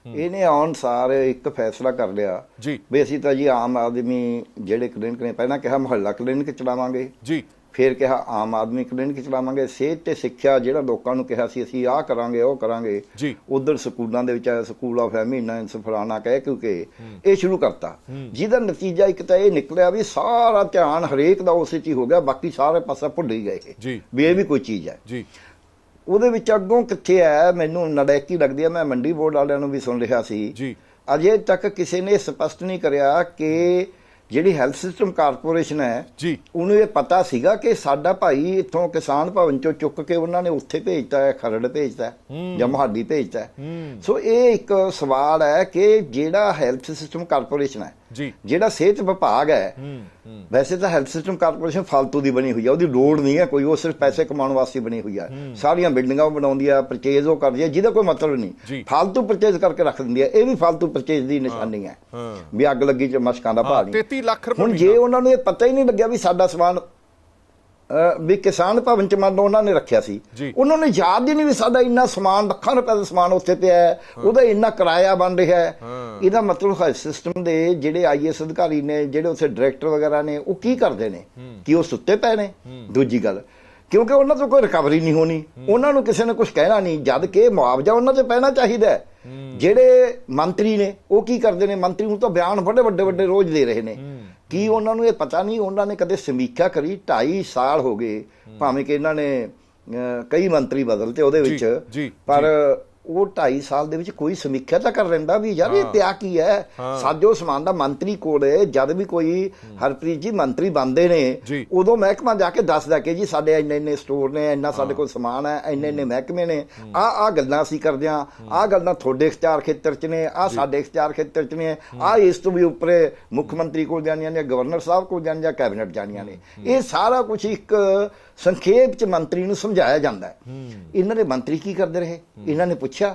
ਇਹਨੇ ਆਉਣ ਸਾਰ ਇੱਕ ਫੈਸਲਾ ਕਰ ਲਿਆ ਵੀ ਅਸੀਂ ਤਾਂ ਜੀ ਆਮ ਆਦਮੀ ਜਿਹੜੇ ਕਲੀਨਿਕ ਨੇ ਪਹਿਲਾਂ ਕਿਹਾ ਮੁਹੱਲਾ ਕਲੀਨਿਕ ਚਲਾਵਾਂਗੇ। ਜੀ। ਫਿਰ ਕਿਹਾ ਆਮ ਆਦਮੀ ਕਲੀਨਿਕ ਚਲਾਵਾਂਗੇ। ਸਿਹਤ ਤੇ ਸਿੱਖਿਆ ਜਿਹੜਾ ਲੋਕਾਂ ਨੂੰ ਕਿਹਾ ਸੀ ਅਸੀਂ ਆਹ ਕਰਾਂਗੇ ਉਹ ਕਰਾਂਗੇ। ਉਧਰ ਸਕੂਲਾਂ ਦੇ ਵਿੱਚ ਆਇਆ ਸਕੂਲ ਆਫ ਐਮੀਨੈਂਸ ਫਲਾਣਾ ਕਹਿ ਕਿਉਂਕਿ ਇਹ ਸ਼ੁਰੂ ਕਰਤਾ। ਜਿਹਦਾ ਨਤੀਜਾ ਇੱਕ ਤਾਂ ਇਹ ਨਿਕਲਿਆ ਵੀ ਸਾਰਾ ਧਿਆਨ ਹਰੇਕ ਦਾ ਉਸੇ 'ਚ ਹੀ ਹੋ ਗਿਆ ਬਾਕੀ ਸਾਰੇ ਪਾਸੇ ਭੁੱਲ ਹੀ ਗਏ ਵੀ ਇਹ ਵੀ ਕੋਈ ਚੀਜ਼ ਹੈ। ਜੀ। ਉਹਦੇ ਵਿੱਚ ਅੱਗੋਂ ਕਿੱਥੇ ਹੈ ਮੈਨੂੰ ਨੜੈਕੀ ਲੱਗਦੀ ਹੈ ਮੈਂ ਮੰਡੀ ਬੋਰਡ ਵਾਲਿਆਂ ਨੂੰ ਵੀ ਸੁਣ ਰਿਹਾ ਸੀ। ਜੀ। ਅਜੇ ਤੱਕ ਕਿਸੇ ਨੇ ਸਪਸ਼ਟ ਨਹੀਂ ਕਰਿਆ ਕਿ ਜਿਹੜੀ ਹੈਲਥ ਸਿਸਟਮ ਕਾਰਪੋਰੇਸ਼ਨ ਹੈ ਜੀ। ਉਹਨੂੰ ਇਹ ਪਤਾ ਸੀਗਾ ਕਿ ਸਾਡਾ ਭਾਈ ਇੱਥੋਂ ਕਿਸਾਨ ਭਵਨ ਚੋਂ ਚੁੱਕ ਕੇ ਉਹਨਾਂ ਨੇ ਉੱਥੇ ਭੇਜਤਾ ਹੈ ਖਰੜ ਭੇਜਤਾ ਹੈ ਜਾਂ ਮੋਹਾਲੀ ਭੇਜਤਾ ਹੂੰ। ਸੋ ਇਹ ਇੱਕ ਸਵਾਲ ਹੈ ਕਿ ਜਿਹੜਾ ਹੈਲਥ ਸਿਸਟਮ ਕਾਰਪੋਰੇਸ਼ਨ ਹੈ ਜੀ। ਜਿਹੜਾ ਸਿਹਤ ਵਿਭਾਗ ਹੈ ਵੈਸੇ ਤਾਂ ਹੈਲਥ ਸਿਸਟਮ ਕਾਰਪੋਰੇਸ਼ਨ ਫालतू ਦੀ ਬਣੀ ਹੋਈ ਹੈ ਉਹਦੀ ਲੋੜ ਨਹੀਂ ਹੈ ਕੋਈ ਉਹ ਸਿਰਫ ਪੈਸੇ ਕਮਾਉਣ ਵਾਸਤੇ ਬਣੀ ਹੋਈ ਹੈ। ਸਾਰੀਆਂ ਬਿਲਡਿੰਗਾਂ ਬਣਾਉਂਦੀ ਹੈ ਪਰਚੇਜ਼ ਉਹ ਕਰਦੀ ਹੈ ਜਿਹਦਾ ਕੋਈ ਮਤਲਬ ਨਹੀਂ। ਫालतू ਪਰਚੇਜ਼ ਕਰਕੇ ਰੱਖ ਦਿੰਦੀ ਹੈ ਇਹ ਵੀ ਫालतू ਪਰਚੇਜ਼ ਦੀ ਨਿਸ਼ਾਨੀ ਹੈ ਵੀ ਅੱਗ ਲੱਗੀ ਚ ਮਸ਼ਕਾਂ ਦਾ ਭਾਗ 33 ਲੱਖ ਰੁਪਏ ਹੁਣ ਜੇ ਉਹਨਾਂ ਨੂੰ ਇਹ ਪਤਾ ਹੀ ਨਹੀਂ ਲੱਗਿਆ ਵੀ ਸਾਡਾ ਸਮਾਨ ਵੀ ਕਿਸਾਨ ਭਵਨ ਚ ਮੰਨ ਉਹਨਾਂ ਨੇ ਰੱਖਿਆ ਸੀ। ਉਹਨਾਂ ਨੂੰ ਯਾਦ ਹੀ ਨਹੀਂ ਵੀ ਸਾਡਾ ਇੰਨਾ ਸਮਾਨ ਲੱਖਾਂ ਰੁਪਏ ਦਾ ਸਮਾਨ ਉੱਥੇ ਪਿਆ ਹੈ। ਉਹਦਾ ਇੰਨਾ ਕਿਰਾਇਆ ਬਣ ਰਿਹਾ ਹੈ। ਇਹਦਾ ਮਤਲਬ ਹੈ ਸਿਸਟਮ ਦੇ ਜਿਹੜੇ ਆਈਐਸ ਅਧਿਕਾਰੀ ਨੇ ਜਿਹੜੇ ਉੱਥੇ ਡਾਇਰੈਕਟਰ ਵਗੈਰਾ ਨੇ ਉਹ ਕੀ ਕਰਦੇ ਨੇ? ਕਿ ਉਹ ਸੁੱਤੇ ਪਏ ਨੇ? ਦੂਜੀ ਗੱਲ ਕਿਉਂਕਿ ਉਹਨਾਂ ਤੋਂ ਕੋਈ ਰਿਕਵਰੀ ਨਹੀਂ ਹੋਣੀ। ਉਹਨਾਂ ਨੂੰ ਕਿਸੇ ਨੇ ਕੁਝ ਕਹਿਣਾ ਨਹੀਂ ਜਦ ਕਿ ਮੁਆਵਜ਼ਾ ਉਹਨਾਂ ਤੇ ਪੈਣਾ ਚਾਹੀਦਾ ਜਿਹੜੇ ਮੰਤਰੀ ਨੇ ਉਹ ਕੀ ਕਰਦੇ ਨੇ? ਮੰਤਰੀ ਨੂੰ ਤਾਂ ਬਿਆਨ ਵੱਡੇ ਵੱਡੇ ਵੱਡੇ ਰੋਜ਼ ਦੇ ਰਹੇ ਨੇ। ਕੀ ਉਹਨਾਂ ਨੂੰ ਇਹ ਪਤਾ ਨਹੀਂ? ਉਹਨਾਂ ਨੇ ਕਦੇ ਸਮੀਖਿਆ ਕਰੀ? 2.5 ਸਾਲ ਹੋ ਗਏ। ਭਾਵੇਂ ਕਿ ਇਹਨਾਂ ਨੇ ਕਈ ਮੰਤਰੀ ਬਦਲਤੇ ਉਹਦੇ ਵਿੱਚ। ਪਰ ਉਹ 2.5 ਸਾਲ ਦੇ ਵਿੱਚ ਕੋਈ ਸਮੀਖਿਆ ਤਾਂ ਕਰ ਲੈਂਦਾ ਵੀ ਯਾਰ ਇਹ ਪਿਆ ਕੀ ਹੈ? ਸਾਜੋ ਸਮਾਨ ਦਾ ਮੰਤਰੀ ਕੋਲ ਜਦ ਵੀ ਕੋਈ ਹਰਪ੍ਰੀਤ ਜੀ ਮੰਤਰੀ ਬਣਦੇ ਨੇ। ਉਦੋਂ ਮਹਿਕਮਾ ਜਾ ਕੇ ਦੱਸਦਾ ਕਿ ਜੀ ਸਾਡੇ ਇੰਨੇ ਇੰਨੇ ਸਟੋਰ ਨੇ ਇੰਨਾ ਸਾਡੇ ਕੋਲ ਸਮਾਨ ਹੈ ਇੰਨੇ ਇੰਨੇ ਮਹਿਕਮੇ ਨੇ। ਆ ਆ ਗੱਲਾਂ ਅਸੀਂ ਕਰਦੇ ਆ ਆ ਗੱਲਾਂ ਤੁਹਾਡੇ ਇਖਤਿਆਰ ਖੇਤਰ 'ਚ ਨੇ ਆ ਸਾਡੇ ਇਖਤਿਆਰ ਖੇਤਰ 'ਚ ਨੇ। ਆ ਇਸ ਤੋਂ ਵੀ ਉੱਪਰ ਮੁੱਖ ਮੰਤਰੀ ਕੋਲ ਜਾਣੀਆਂ ਨੇ ਗਵਰਨਰ ਸਾਹਿਬ ਕੋਲ ਜਾਣੀਆਂ ਕੈਬਨਿਟ ਜਾਣੀਆਂ ਨੇ। ਇਹ ਸਾਰਾ ਕੁਝ ਇੱਕ ਸੰਖੇਪ 'ਚ ਮੰਤਰੀ ਨੂੰ ਸਮਝਾਇਆ ਜਾਂਦਾ ਹੈ। ਇਹਨਾਂ ਦੇ ਮੰਤਰੀ ਕੀ ਕਰਦੇ ਰਹੇ? ਇਹਨਾਂ ਨੇ ਪੁੱਛਿਆ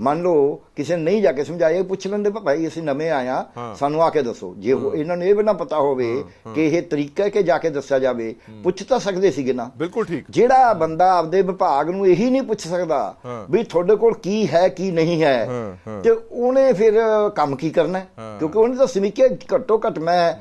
ਮੰਨ ਲਓ ਕਿਸੇ ਨੇ ਨਹੀਂ ਜਾ ਕੇ ਸਮਝਾਇਆ ਪੁੱਛ ਲੈਂਦੇ ਭਾਈ ਅਸੀਂ ਨਵੇਂ ਆਇਆ ਸਾਨੂੰ ਆ ਕੇ ਦੱਸੋ। ਜੇ ਉਹ ਇਹਨਾਂ ਨੂੰ ਇਹ ਵੀ ਨਾ ਪਤਾ ਹੋਵੇ ਕਿ ਇਹ ਤਰੀਕਾ ਹੈ ਕਿ ਜਾ ਕੇ ਦੱਸਿਆ ਜਾਵੇ ਪੁੱਛ ਤਾਂ ਸਕਦੇ ਸੀਗੇ ਨਾ। ਬਿਲਕੁਲ ਠੀਕ। ਜਿਹੜਾ ਬੰਦਾ ਆਪਦੇ ਵਿਭਾਗ ਨੂੰ ਇਹੀ ਨਹੀਂ ਪੁੱਛ ਸਕਦਾ। ਵੀ ਤੁਹਾਡੇ ਕੋਲ ਕੀ ਹੈ ਕੀ ਨਹੀਂ ਹੈ। ਤੇ ਉਹਨੇ ਫਿਰ ਕੰਮ ਕੀ ਕਰਨਾ? ਕਿਉਂਕਿ ਉਹਨੇ ਤਾਂ ਸਮੀਖਿਆ ਘੱਟੋ ਘੱਟ ਮੈਂ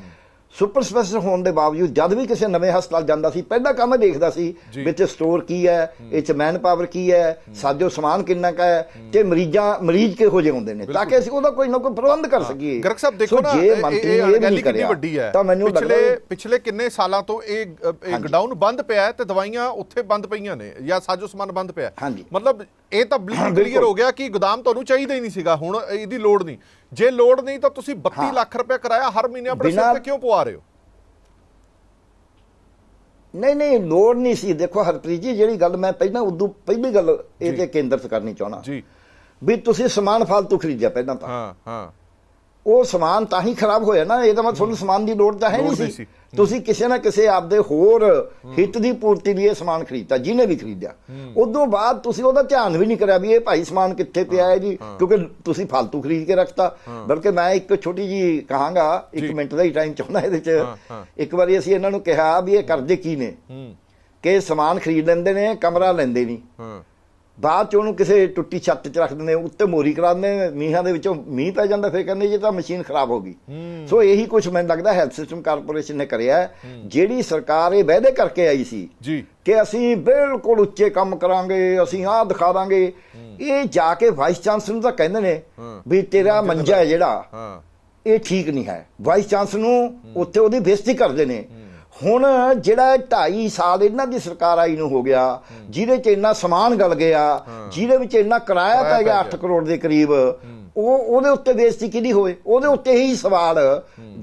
ਸੁਪਰ ਸਪੈਸ਼ਲ ਹੋਣ ਦੇ ਬਾਵਜੂਦ ਜਦ ਵੀ ਕਿਸੇ ਨਵੇਂ ਹਸਪਤਾਲ ਜਾਂਦਾ ਸੀ ਪਹਿਲਾ ਕੰਮ ਦੇਖਦਾ ਸੀ। ਵਿੱਚ ਸਟੋਰ ਕੀ ਹੈ ਇਹ ਚ ਮੈਨ ਪਾਵਰ ਕੀ ਹੈ ਸਾਜੋ ਸਮਾਨ ਕਿੰਨਾ ਕਾ ਹੈ ਤੇ ਮਰੀਜ਼ਾਂ ਮਰੀਜ਼ ਕਿਹੋ ਜਿਹੇ ਹੁੰਦੇ ਨੇ ਤਾਂ ਕਿ ਅਸੀਂ ਉਹਦਾ ਕੋਈ ਨਾ ਕੋਈ ਪ੍ਰਬੰਧ ਕਰ ਸਕੀਏ ਗਰਗ ਸਾਹਿਬ ਦੇਖੋ ਨਾ ਜੇ ਮੰਤਰੀ ਇਹ ਨਹੀਂ ਕਿੰਨੀ ਕਰਿਆ ਵੱਡੀ ਹੈ ਤਾਂ ਮੈਨੂੰ ਪਿਛਲੇ ਲੱਗਦਾ ਪਿਛਲੇ ਕਿੰਨੇ ਸਾਲਾਂ ਤੋਂ ਇਹ ਗਡਾਊਨ ਬੰਦ ਪਿਆ ਹੈ ਤੇ ਦਵਾਈਆਂ ਉੱਥੇ ਬੰਦ ਪਈਆਂ ਨੇ ਜਾਂ ਸਾਜੋ ਸਮਾਨ ਬੰਦ ਪਿਆ। ਮਤਲਬ ਇਹ ਤਾਂ ਬਿਲਕੁਲ। ਕਲੀਅਰ ਹੋ ਗਿਆ ਕਿ ਗੋਦਾਮ ਤੁਹਾਨੂੰ ਚਾਹੀਦਾ ਹੀ ਨਹੀਂ ਸੀਗਾ ਹੁਣ ਇਹਦੀ ਲੋੜ ਨਹੀਂ ਜੇ ਲੋੜ ਨਹੀਂ ਤਾਂ ਤੁਸੀਂ 32 ਹਾਂ। ਲੱਖ ਰੁਪਏ ਕਿਰਾਇਆ ਹਰ ਮਹੀਨੇ ਆਪਣੇ ਸਿਰ ਤੇ ਕਿਉਂ ਪਵਾ ਰਹੇ ਹੋ? ਨਹੀਂ ਨਹੀਂ ਲੋੜ ਨਹੀਂ ਸੀ। ਦੇਖੋ ਹਰਪ੍ਰੀਤ ਜੀ ਜਿਹੜੀ ਗੱਲ ਮੈਂ ਪਹਿਲਾਂ ਉਦੋਂ ਪਹਿਲੀ ਗੱਲ ਇਹ। ਤੇ ਕੇਂਦਰਿਤ ਕਰਨੀ ਚਾਹਣਾ ਜੀ। ਵੀ ਤੁਸੀਂ ਸਮਾਨ ਫालतू ਖਰੀਦਿਆ ਪਹਿਲਾਂ ਤਾਂ। ਹਾਂ ਹਾਂ। ਉਹ ਸਮਾਨ ਤਾਂ ਹੀ ਖਰਾਬ ਹੋਇਆ ਨਾ ਇਹਦਾ ਮਤਲਬ ਤੁਹਾਨੂੰ ਸਮਾਨ ਦੀ ਲੋੜ ਤਾਂ ਹੈ ਨਹੀਂ ਸੀ। ਤੁਸੀਂ ਕਿਸੇ ਨਾ ਕਿਸੇ ਆਪਦੇ ਹੋਰ ਹਿੱਤ ਦੀ ਪੂਰਤੀ ਲਈ ਇਹ ਸਮਾਨ ਖਰੀਦਤਾ ਜਿਹਨੇ ਵੀ ਖਰੀਦਿਆ। ਉਦੋਂ ਬਾਅਦ ਤੁਸੀਂ ਉਹਦਾ ਧਿਆਨ ਵੀ ਨਹੀਂ ਕਰਿਆ ਵੀ ਇਹ ਭਾਈ ਸਮਾਨ ਕਿੱਥੇ ਪਿਆ ਹੈ ਜੀ ਕਿਉਂਕਿ ਤੁਸੀਂ ਫालतू ਖਰੀਦ ਕੇ ਰੱਖਤਾ। ਬਲਕਿ ਮੈਂ ਇੱਕ ਛੋਟੀ ਜੀ ਕਹਾਂਗਾ ਇੱਕ। ਮਿੰਟ ਦਾ ਹੀ ਟਾਈਮ ਚਾਹੁੰਦਾ ਇਹਦੇ ਚ। ਇੱਕ ਵਾਰੀ ਅਸੀਂ ਇਹਨਾਂ ਨੂੰ ਕਿਹਾ ਵੀ ਇਹ ਕਰਦੇ ਕੀ ਨੇ ਕਿ ਸਮਾਨ ਖਰੀਦ ਲੈਂਦੇ ਨੇ ਕਮਰਾ ਲੈਂਦੇ ਨਹੀਂ। ਬਾਅਦ ਚ ਉਹਨੂੰ ਕਿਸੇ ਟੁੱਟੀ ਛੱਤ 'ਚ ਰੱਖ ਦਿੰਦੇ ਉੱਤੇ ਮੋਰੀ ਕਰਾ ਦਿੰਦੇ ਨੇ, ਮੀਂਹਾਂ ਦੇ ਵਿੱਚੋਂ ਮੀਂਹ ਪੈ ਜਾਂਦਾ ਫਿਰ ਕਹਿੰਦੇ ਜੇ ਤਾਂ ਮਸ਼ੀਨ ਖਰਾਬ ਹੋ ਗਈ। ਸੋ ਇਹੀ ਕੁਝ ਮੈਨੂੰ ਲੱਗਦਾ ਹੈਲਥ ਸਿਸਟਮ ਕਾਰਪੋਰੇਸ਼ਨ ਨੇ ਕਰਿਆ। ਜਿਹੜੀ ਸਰਕਾਰ ਇਹ ਵਾਅਦੇ ਕਰਕੇ ਆਈ ਸੀ ਜੀ। ਕਿ ਅਸੀਂ ਬਿਲਕੁਲ ਉੱਚੇ ਕੰਮ ਕਰਾਂਗੇ ਅਸੀਂ ਆਹ ਦਿਖਾ ਦਾਂਗੇ। ਇਹ ਜਾ ਕੇ ਵਾਈਸ ਚਾਂਸਲਰ ਨੂੰ ਤਾਂ ਕਹਿੰਦੇ ਨੇ। ਵੀ ਤੇਰਾ ਮੰਜਾ ਹੈ ਜਿਹੜਾ ਹਾਂ। ਇਹ ਠੀਕ ਨਹੀਂ ਹੈ। ਵਾਈਸ ਚਾਂਸਲਰ ਨੂੰ ਉੱਥੇ ਉਹਦੀ ਬੇਇੱਜ਼ਤੀ ਕਰਦੇ ਨੇ। ਹੁਣ ਜਿਹੜਾ 2.5 ਸਾਲ ਇਹਨਾਂ ਦੀ ਸਰਕਾਰ ਆਈ ਨੂੰ ਹੋ ਗਿਆ ਜਿਹਦੇ 'ਚ ਇੰਨਾ ਸਮਾਨ ਗਲ ਗਿਆ ਜਿਹਦੇ ਵਿੱਚ ਇੰਨਾ ਕਿਰਾਇਆ ਪੈ ਗਿਆ ਪੈ 8 ਕਰੋੜ ਦੇ ਕਰੀਬ ਉਹ ਉਹਦੇ ਉੱਤੇ ਬੇਇੱਜ਼ਤੀ ਕਿਹਦੀ ਹੋਵੇ ਉਹਦੇ ਉੱਤੇ ਹੀ ਸਵਾਲ